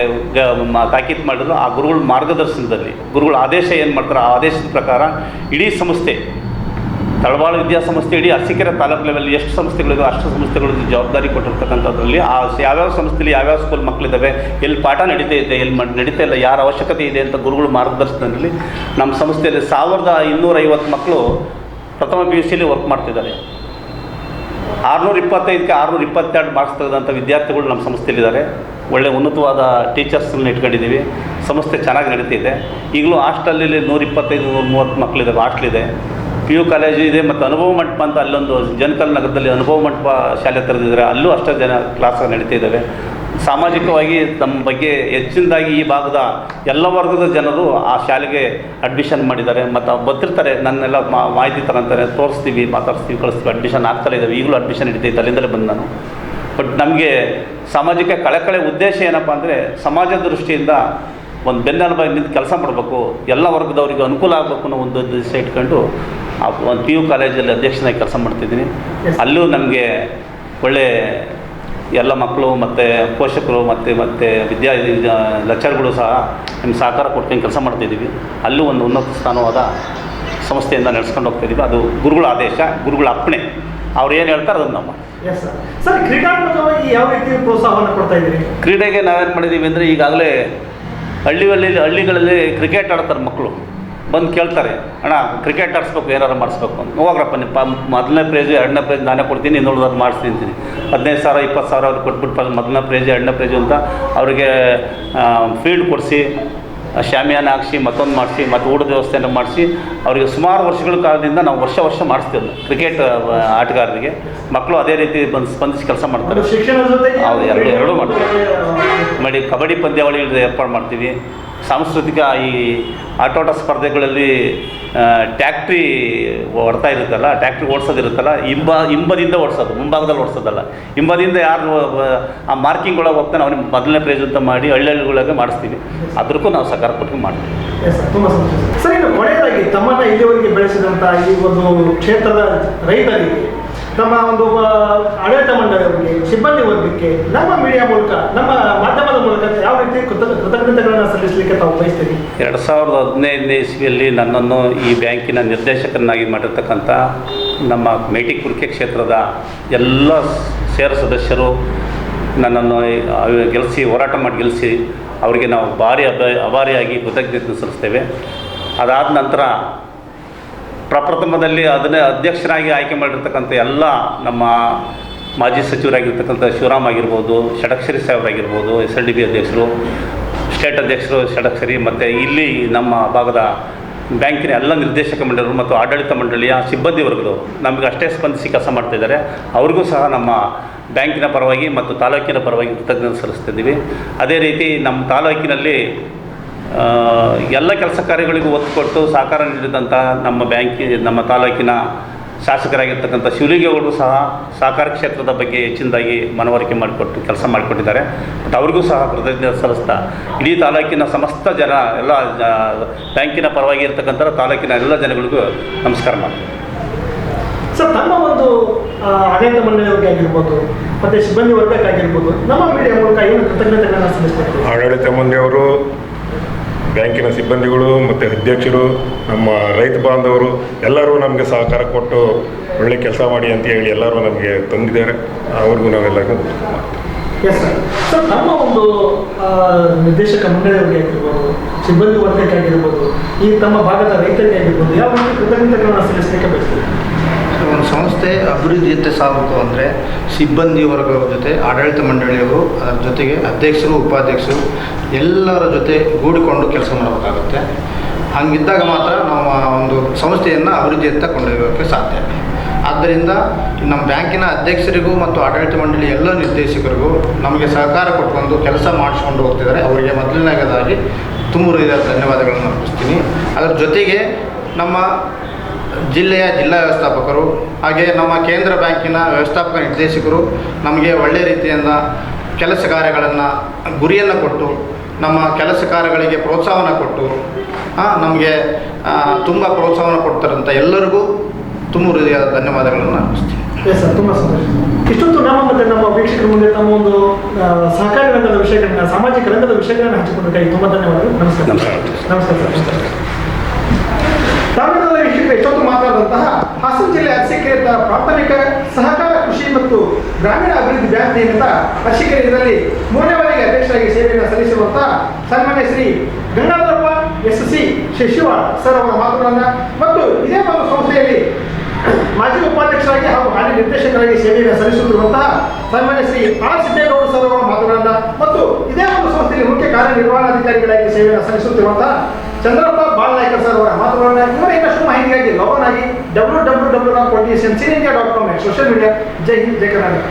Speaker 2: ತಾಕೀತು ಮಾಡಿದ್ರು. ಆ ಗುರುಗಳ ಮಾರ್ಗದರ್ಶನದಲ್ಲಿ, ಗುರುಗಳ ಆದೇಶ ಏನು ಮಾಡ್ತಾರೆ ಆ ಆದೇಶದ ಪ್ರಕಾರ ಇಡೀ ಸಂಸ್ಥೆ, ತಳವಾಳ ವಿದ್ಯಾಸಂಸ್ಥೆ ಇಡೀ ಅರಸೀಕೆರೆ ತಾಲೂಕು ಲೆವೆಲ್ ಎಷ್ಟು ಸಂಸ್ಥೆಗಳಿದೆ ಅಷ್ಟು ಸಂಸ್ಥೆಗಳಿಗೆ ಜವಾಬ್ದಾರಿ ಕೊಟ್ಟಿರ್ತಕ್ಕಂಥದ್ರಲ್ಲಿ ಆ ಯಾವ್ಯಾವ ಸಂಸ್ಥೆಯಲ್ಲಿ ಯಾವ್ಯಾವ ಸ್ಕೂಲ್ ಮಕ್ಕಳಿದ್ದಾವೆ ಎಲ್ಲಿ ಪಾಠ ನಡೀತಾ ಇದೆ, ಎಲ್ಲಿ ನಡೀತಾ ಇಲ್ಲ, ಯಾರ ಅವಶ್ಯಕತೆ ಇದೆ ಅಂತ ಗುರುಗಳು ಮಾರ್ಗದರ್ಶನದಲ್ಲಿ ನಮ್ಮ ಸಂಸ್ಥೆಯಲ್ಲಿ ಸಾವಿರದ ಇನ್ನೂರೈವತ್ತು ಮಕ್ಕಳು ಪ್ರಥಮ ಪಿ ಯು ಸಿಯಲ್ಲಿ ವರ್ಕ್ ಮಾಡ್ತಿದ್ದಾರೆ. ಆರುನೂರ ಇಪ್ಪತ್ತೈದಕ್ಕೆ ಆರುನೂರ ಇಪ್ಪತ್ತೆರಡು ಮಾರ್ಕ್ಸ್ ತೆಗೆದಂಥ ವಿದ್ಯಾರ್ಥಿಗಳು ನಮ್ಮ ಸಂಸ್ಥೆಯಲ್ಲಿದ್ದಾರೆ. ಒಳ್ಳೆ ಉನ್ನತವಾದ ಟೀಚರ್ಸ್ಗಳನ್ನ ಇಟ್ಕೊಂಡಿದ್ದೀವಿ. ಸಂಸ್ಥೆ ಚೆನ್ನಾಗಿ ನಡೀತಿದೆ. ಈಗಲೂ ಹಾಸ್ಟೆಲಲ್ಲಿ ನೂರ ಇಪ್ಪತ್ತೈದು ನೂರ ಮೂವತ್ತು ಮಕ್ಕಳಿದೆ ಹಾಸ್ಟ್ಲಿದೆ. ಪಿ ಯು ಕಾಲೇಜು ಇದೆ ಮತ್ತು ಅನುಭವ ಮಂಟಪ ಅಂತ ಅಲ್ಲೊಂದು ಜನಕಲ್ ನಗರದಲ್ಲಿ ಅನುಭವ ಮಂಟಪ ಶಾಲೆ ತೆರೆದಿದ್ದಾರೆ ಅಲ್ಲೂ ಅಷ್ಟೇ ಜನ ಕ್ಲಾಸ್ ನಡೀತಾ ಇದ್ದಾವೆ ಸಾಮಾಜಿಕವಾಗಿ ತಮ್ಮ ಬಗ್ಗೆ ಹೆಚ್ಚಿನದಾಗಿ ಈ ಭಾಗದ ಎಲ್ಲ ವರ್ಗದ ಜನರು ಆ ಶಾಲೆಗೆ ಅಡ್ಮಿಷನ್ ಮಾಡಿದ್ದಾರೆ ಮತ್ತು ಬರ್ತಿರ್ತಾರೆ. ನನ್ನೆಲ್ಲ ಮಾಹಿತಿ ತಗೊಂತಾರೆ ತೋರಿಸ್ತೀವಿ ಮಾತಾಡಿಸ್ತೀವಿ ಕಳಿಸ್ತೀವಿ ಅಡ್ಮಿಷನ್ ಆಗ್ತಾ ಇದ್ದಾವೆ ಈಗಲೂ ಅಡ್ಮಿಷನ್ ಇಡ್ತೈತೆ ಅಲ್ಲಿಂದಲೇ ಬಂದು ನಾನು. ಬಟ್ ನಮಗೆ ಸಾಮಾಜಿಕ ಕಳಕಳೆ ಉದ್ದೇಶ ಏನಪ್ಪ ಅಂದರೆ ಸಮಾಜದ ದೃಷ್ಟಿಯಿಂದ ಒಂದು ಬೆನ್ನೆಲುಬಾಗಿ ನಿಂತು ಕೆಲಸ ಮಾಡಬೇಕು ಎಲ್ಲ ವರ್ಗದವರಿಗೆ ಅನುಕೂಲ ಆಗಬೇಕು ಅನ್ನೋ ಒಂದು ದಿವಸ ಇಟ್ಕೊಂಡು ಆ ಒಂದು ಪಿ ಯು ಕಾಲೇಜಲ್ಲಿ ಅಧ್ಯಕ್ಷನಾಗಿ ಕೆಲಸ ಮಾಡ್ತಿದ್ದೀನಿ. ಅಲ್ಲೂ ನಮಗೆ ಒಳ್ಳೆ ಎಲ್ಲ ಮಕ್ಕಳು ಮತ್ತು ಪೋಷಕರು ಮತ್ತು ಮತ್ತು ವಿದ್ಯಾ ಲೆಕ್ಚರ್ಗಳು ಸಹ ನಿಮ್ಗೆ ಸಹಕಾರ ಕೊಟ್ಕೊಂಡು ಕೆಲಸ ಮಾಡ್ತಿದ್ದೀವಿ. ಅಲ್ಲೂ ಒಂದು ಉನ್ನತ ಸ್ಥಾನವಾದ ಸಂಸ್ಥೆಯಿಂದ ನಡೆಸ್ಕೊಂಡು ಹೋಗ್ತಾ ಇದ್ದೀವಿ ಅದು ಗುರುಗಳ ಆದೇಶ ಗುರುಗಳ ಅಪ್ಪಣೆ. ಅವ್ರು ಏನು ಹೇಳ್ತಾರೆ ಅದನ್ನು ನಾವು ಮಾಡ್ತೀವಿ.
Speaker 1: ಎಸ್ ಸರ್ ಸರ್ ಕ್ರೀಡಾತ್ಮಕವಾಗಿ ಯಾವ ರೀತಿ ಪ್ರೋತ್ಸಾಹವನ್ನು ಕೊಡ್ತಾ ಇದ್ದೀರಿ?
Speaker 2: ಕ್ರೀಡೆಗೆ ನಾವೇನು ಮಾಡಿದ್ದೀವಿ ಅಂದರೆ ಈಗಾಗಲೇ ಹಳ್ಳಿ ಹಳ್ಳಿ ಹಳ್ಳಿಗಳಲ್ಲಿ ಕ್ರಿಕೆಟ್ ಆಡ್ತಾರೆ ಮಕ್ಕಳು. ಬಂದು ಕೇಳ್ತಾರೆ ಅಣ್ಣ ಕ್ರಿಕೆಟ್ ಆಡಿಸ್ಬೇಕು ಏನಾರು ಮಾಡಿಸ್ಬೇಕು ಅಂತ. ಹೋಗ್ರಪ್ಪ ನಿಮ್ಮ ಪ- ಮೊದಲನೇ ಪ್ರೈಜು ಎರಡನೇ ಪ್ರೈಜ್ ನಾನೇ ಕೊಡ್ತೀನಿ ಇನ್ನುಳಿದವ್ರು ಮಾಡಿಸ್ತೀನಿ ಅಂತೀನಿ. ಹದಿನೈದು ಸಾವಿರ ಇಪ್ಪತ್ತು ಸಾವಿರ ಅವ್ರಿಗೆ ಕೊಟ್ಬಿಟ್ಟು ಮೊದಲನೇ ಪ್ರೈಜು ಎರಡನೇ ಪ್ರೈಜು ಅಂತ ಅವರಿಗೆ ಫೀಲ್ಡ್ ಕೊಡಿಸಿ ಶಾಮಿಯಾನ ಹಾಕ್ಸಿ ಮತ್ತೊಂದು ಮಾಡಿಸಿ ಮತ್ತು ಊಟದ ವ್ಯವಸ್ಥೆಯನ್ನು ಮಾಡಿಸಿ ಅವರಿಗೆ ಸುಮಾರು ವರ್ಷಗಳ ಕಾಲದಿಂದ ನಾವು ವರ್ಷ ವರ್ಷ ಮಾಡಿಸ್ತೀವಿ ಕ್ರಿಕೆಟ್ ಆಟಗಾರರಿಗೆ. ಮಕ್ಕಳು ಅದೇ ರೀತಿ ಬಂದು ಸ್ಪಂದಿಸಿ ಕೆಲಸ ಮಾಡ್ತಾರೆ. ಅವ್ರು ಎರಡು ಎರಡೂ ಮಾಡ್ತೀವಿ. ಮಾಡಿ ಕಬಡ್ಡಿ ಪಂದ್ಯಾವಳಿ ಏರ್ಪಾಡು ಮಾಡ್ತೀವಿ. ಸಾಂಸ್ಕೃತಿಕ ಈ ಆಟೋಟ ಸ್ಪರ್ಧೆಗಳಲ್ಲಿ ಟ್ಯಾಕ್ಟ್ರಿ ಹೊಡ್ತಾ ಇರುತ್ತಲ್ಲ, ಟ್ಯಾಕ್ಟ್ರಿ ಓಡಿಸೋದಿರುತ್ತಲ್ಲ, ಹಿಂಬ, ಹಿಂಬದಿಂದ ಓಡಿಸೋದು, ಮುಂಭಾಗದಲ್ಲಿ ಓಡಿಸೋದಲ್ಲ. ಹಿಂಬದಿಂದ ಯಾರು, ಆ ಮಾರ್ಕಿಂಗ್ ಒಳಗೆ ಹೋಗ್ತಾನೆ ಅವನಿಗೆ ಮೊದಲನೇ ಪ್ರೈಸ್ ಅಂತ ಮಾಡಿ ಹಳ್ಳಿಗಳಿಗೆ ಮಾಡಿಸ್ತೀವಿ. ಅದಕ್ಕೂ ನಾವು ಸಹಕಾರ ಕೊಟ್ಟು ಮಾಡ್ತೀವಿ.
Speaker 1: ಸರ್ ಕೊನೆಯದಾಗಿ ತಮ್ಮನ್ನ ಇಲ್ಲಿವರೆಗೆ ಬೆಳೆಸಿದಂಥ ಈ ಒಂದು ಕ್ಷೇತ್ರದ ರೈತರಿಗೆ ನಮ್ಮ ಒಂದು ಆಡಳಿತ ಮಂಡಳಿಯವರಿಗೆ, ಸಿಬ್ಬಂದಿ ವರ್ಗಕ್ಕೆ, ನಮ್ಮ ಮೀಡಿಯಾ ಮೂಲಕ, ನಮ್ಮ ಮಾಧ್ಯಮದ ಮೂಲಕ ಯಾವ ರೀತಿ ಕೃತ, ಕೃತಜ್ಞತೆಗಳನ್ನು ಸಲ್ಲಿಸಲಿಕ್ಕೆ ತಾವು ಬಯಸ್ತೀರಿ?
Speaker 2: ಎರಡು ಸಾವಿರದ ಹದಿನೈದನೇ ಇಸ್ವಿಯಲ್ಲಿ ನನ್ನನ್ನು ಈ ಬ್ಯಾಂಕಿನ ನಿರ್ದೇಶಕನಾಗಿ ಮಾಡಿರ್ತಕ್ಕಂಥ ನಮ್ಮ ಮೇಟಿ ಕುರ್ಕೆ ಕ್ಷೇತ್ರದ ಎಲ್ಲ ಸೇರ ಸದಸ್ಯರು ನನ್ನನ್ನು ಗೆಲ್ಲಿಸಿ ಹೋರಾಟ ಮಾಡಿ ಗೆಲ್ಲಿಸಿ ಅವರಿಗೆ ನಾವು ಭಾರಿ ಅಭ, ಅಭಾರಿಯಾಗಿ ಕೃತಜ್ಞತೆ ಸಲ್ಲಿಸ್ತೇವೆ. ಅದಾದ ನಂತರ ಪ್ರಪ್ರಥಮದಲ್ಲಿ ಅದನ್ನೇ ಅಧ್ಯಕ್ಷರಾಗಿ ಆಯ್ಕೆ ಮಾಡಿರ್ತಕ್ಕಂಥ ಎಲ್ಲ ನಮ್ಮ ಮಾಜಿ ಸಚಿವರಾಗಿರ್ತಕ್ಕಂಥ ಶಿವರಾಮ್ ಆಗಿರ್ಬೋದು, ಷಡಕ್ಷರಿ ಸಾಹೇಬರಾಗಿರ್ಬೋದು ಎಸ್ ಎಲ್ ಡಿ ಬಿ ಅಧ್ಯಕ್ಷರು, ಸ್ಟೇಟ್ ಅಧ್ಯಕ್ಷರು, ಷಡಕ್ಷರಿ ಮತ್ತು ಇಲ್ಲಿ ನಮ್ಮ ಭಾಗದ ಬ್ಯಾಂಕಿನ ಎಲ್ಲ ನಿರ್ದೇಶಕ ಮಂಡಳಿಯರು ಮತ್ತು ಆಡಳಿತ ಮಂಡಳಿಯ ಸಿಬ್ಬಂದಿ ವರ್ಗದವರು ನಮಗೆ ಅಷ್ಟೇ ಸ್ಪಂದಿಸಿ ಕೆಲಸ ಮಾಡ್ತಾಯಿದ್ದಾರೆ ಅವ್ರಿಗೂ ಸಹ ನಮ್ಮ ಬ್ಯಾಂಕಿನ ಪರವಾಗಿ ಮತ್ತು ತಾಲೂಕಿನ ಪರವಾಗಿ ಕೃತಜ್ಞತೆ ಸಲ್ಲಿಸ್ತಿದ್ದೀವಿ ಅದೇ ರೀತಿ ನಮ್ಮ ತಾಲೂಕಿನಲ್ಲಿ ಎಲ್ಲ ಕೆಲಸ ಕಾರ್ಯಗಳಿಗೂ ಒತ್ತು ಕೊಟ್ಟು ಸಹಕಾರ ನೀಡಿದಂಥ ನಮ್ಮ ಬ್ಯಾಂಕಿ ನಮ್ಮ ತಾಲೂಕಿನ ಶಾಸಕರಾಗಿರ್ತಕ್ಕಂಥ ಶಿವಲಿಂಗೇಗೌಡರು ಸಹ ಸಹಕಾರ ಕ್ಷೇತ್ರದ ಬಗ್ಗೆ ಹೆಚ್ಚಿನದಾಗಿ ಮನವರಿಕೆ ಮಾಡಿಕೊಟ್ಟು ಕೆಲಸ ಮಾಡಿಕೊಟ್ಟಿದ್ದಾರೆ. ಮತ್ತು ಅವ್ರಿಗೂ ಸಹ ಕೃತಜ್ಞತೆ ಸಲ್ಲಿಸ್ತಾ ಇಡೀ ತಾಲೂಕಿನ ಸಮಸ್ತ ಜನ ಎಲ್ಲ ಬ್ಯಾಂಕಿನ ಪರವಾಗಿ ಇರ್ತಕ್ಕಂಥ ತಾಲೂಕಿನ ಎಲ್ಲ ಜನಗಳಿಗೂ ನಮಸ್ಕಾರ ಮಾಡ್ತೀನಿ.
Speaker 1: ಸರ್ ತಮ್ಮ ಒಂದು ಆಡಳಿತ ಮಂಡಳಿಯವರಿಗೆ ಆಗಿರ್ಬೋದು ಮತ್ತು ಸಿಬ್ಬಂದಿ ವರ್ಗಕ್ಕಾಗಿರ್ಬೋದು ನಮ್ಮ ಮೀಡಿಯಾ ಮೂಲಕ ಏನು ಕೃತಜ್ಞತೆಗಳನ್ನು ಸಲ್ಲಿಸ್ತಾರೆ?
Speaker 3: ಆಡಳಿತ ಮಂದಿಯವರು ಬ್ಯಾಂಕಿನ ಸಿಬ್ಬಂದಿಗಳು ಮತ್ತು ಅಧ್ಯಕ್ಷರು, ನಮ್ಮ ರೈತ ಬಾಂಧವರು, ಎಲ್ಲರೂ ನಮಗೆ ಸಹಕಾರ ಕೊಟ್ಟು ಒಳ್ಳೆ ಕೆಲಸ ಮಾಡಿ ಅಂತ ಹೇಳಿ ಎಲ್ಲರೂ ನಮಗೆ ತಂದಿದ್ದಾರೆ. ಅವ್ರಿಗೂ ನಾವೆಲ್ಲರಿಗೂ
Speaker 1: ಎಸ್ ಸರ್ ಸರ್ ತಮ್ಮ ಒಂದು ನಿರ್ದೇಶಕ ಮಂಡಳಿಯವರಿಗೆ ಆಗಿರ್ಬೋದು, ಸಿಬ್ಬಂದಿ ವರ್ಗಕ್ಕೆ ಆಗಿರ್ಬೋದು, ಈ ತಮ್ಮ ಭಾಗದ ರೈತರಿಗೆ ಆಗಿರ್ಬೋದು, ಯಾವ ರೀತಿ ಕೃತಜ್ಞತೆಗಳನ್ನು ಸಲ್ಲಿಸಲಿಕ್ಕೆ ಬಯಸ್ತೀವಿ
Speaker 4: ಒಂದು ಸಂಸ್ಥೆ ಅಭಿವೃದ್ಧಿಯತ್ತೆ ಸಾಗುತ್ತೋ ಅಂದರೆ ಸಿಬ್ಬಂದಿ ವರ್ಗದ ಜೊತೆ, ಆಡಳಿತ ಮಂಡಳಿಯವರು ಅದರ ಜೊತೆಗೆ ಅಧ್ಯಕ್ಷರು, ಉಪಾಧ್ಯಕ್ಷರು ಎಲ್ಲರ ಜೊತೆ ಗೂಡಿಕೊಂಡು ಕೆಲಸ ಮಾಡಬೇಕಾಗುತ್ತೆ. ಹಂಗಿದ್ದಾಗ ಮಾತ್ರ ನಾವು ಒಂದು ಸಂಸ್ಥೆಯನ್ನು ಅಭಿವೃದ್ಧಿಯತ್ತ ಕೊಂಡೊಯ್ಯೋಕ್ಕೆ ಸಾಧ್ಯ. ಆದ್ದರಿಂದ ನಮ್ಮ ಬ್ಯಾಂಕಿನ ಅಧ್ಯಕ್ಷರಿಗೂ ಮತ್ತು ಆಡಳಿತ ಮಂಡಳಿ ಎಲ್ಲ ನಿರ್ದೇಶಕರಿಗೂ ನಮಗೆ ಸಹಕಾರ ಕೊಟ್ಕೊಂಡು ಕೆಲಸ ಮಾಡಿಸ್ಕೊಂಡು ಹೋಗ್ತಿದ್ದಾರೆ. ಅವರಿಗೆ ಮೊದಲನೇದಾಗಿ ತುಂಬ ಧನ್ಯವಾದಗಳನ್ನು ಅರ್ಪಿಸ್ತೀನಿ. ಅದರ ಜೊತೆಗೆ ನಮ್ಮ ಜಿಲ್ಲೆಯ ಜಿಲ್ಲಾ ವ್ಯವಸ್ಥಾಪಕರು ಹಾಗೆ ನಮ್ಮ ಕೇಂದ್ರ ಬ್ಯಾಂಕಿನ ವ್ಯವಸ್ಥಾಪಕ ನಿರ್ದೇಶಕರು ನಮಗೆ ಒಳ್ಳೆಯ ರೀತಿಯಿಂದ ಕೆಲಸ ಕಾರ್ಯಗಳನ್ನು ಗುರಿಯನ್ನು ಕೊಟ್ಟು ನಮ್ಮ ಕೆಲಸ ಕಾರ್ಯಗಳಿಗೆ ಪ್ರೋತ್ಸಾಹನ ಕೊಟ್ಟು ನಮಗೆ ತುಂಬ ಪ್ರೋತ್ಸಾಹನ ಕೊಡ್ತಾರಂತ ಎಲ್ಲರಿಗೂ ತುಂಬ ಹೃದಯದ ಧನ್ಯವಾದಗಳನ್ನು ಅರ್ಪಿಸ್ತೀನಿ.
Speaker 1: ಇಷ್ಟೊಂದು ಸರ್ ತುಂಬ ಸಂತೋಷ. ಇಷ್ಟೊತ್ತು ನಮ್ಮ ಮತ್ತೆ ನಮ್ಮ ವೀಕ್ಷಕರ ಮುಂದೆ ತಮ್ಮ ಒಂದು ಸಹಕಾರ ರಂಗದ ವಿಷಯಗಳನ್ನ ಸಾಮಾಜಿಕ ರಂಗದ ವಿಷಯಗಳನ್ನ ಹಂಚಿಕೊಂಡಕ್ಕಾಗಿ ತುಂಬಾ ಧನ್ಯವಾದಗಳು. ನಮಸ್ಕಾರ.
Speaker 2: ನಮಸ್ಕಾರ.
Speaker 1: ನಮಸ್ಕಾರ ಸರ್ ತಾಮಿಳನಾಡು ವಿಷಯಕ್ಕೆ ಎಷ್ಟೊತ್ತು ಮಾತನಾಡಿದಂತಹ ಹಾಸನ ಜಿಲ್ಲೆ ಅರಸೀಕೆರೆ ಪ್ರಾಥಮಿಕ ಸಹಕಾರ ಕೃಷಿ ಮತ್ತು ಗ್ರಾಮೀಣ ಅಭಿವೃದ್ಧಿ ಬ್ಯಾಂಕ್ ನಿಯಮಿತ ಅರಸೀಕೆರೆ ಮೂರನೇ ಬಾರಿಗೆ ಅಧ್ಯಕ್ಷರಾಗಿ ಸೇವೆಯನ್ನು ಸಲ್ಲಿಸಿರುವಂತಹ ಸನ್ಮಾನ್ಯ Shri Gangadharappa S C Shashival sir ಅವರ ಮಾತುಗಳನ್ನು ಮತ್ತು ಇದೇ ಒಂದು ಸಂಸ್ಥೆಯಲ್ಲಿ ಮಾಜಿ ಉಪಾಧ್ಯಕ್ಷರಾಗಿ ಹಾಗೂ ಹಾಲಿ ನಿರ್ದೇಶಕರಾಗಿ ಸೇವೆಯನ್ನು ಸಲ್ಲಿಸುತ್ತಿರುವಂತಹ ಸನ್ಮಾನ್ಯ ಶ್ರೀ ಆರ್ ಸಿದ್ದೇಗೌಡ ಸರ್ ಅವರ ಮಾತುಗಳನ್ನು ಮತ್ತು ಇದೇ ಒಂದು ಸಂಸ್ಥೆಯಲ್ಲಿ ಮುಖ್ಯ ಕಾರ್ಯನಿರ್ವಹಣಾಧಿಕಾರಿಗಳಾಗಿ ಸೇವೆಯನ್ನು ಸಲ್ಲಿಸುತ್ತಿರುವಂತಹ ಚಂದ್ರಪ್ಪ ಬಾಳನಾಯ್ಕ ಸರ್ ಅವರ ಮಾತುಗಳನ್ನ ಇನ್ನಷ್ಟು ಮಾಹಿತಿಗಾಗಿ ಲವನ್ ಆಗಿ W W W dot India dot com social media. ಜೈ ಹಿಂದ್, ಜೈ ಕರ್ನಾಟಕ.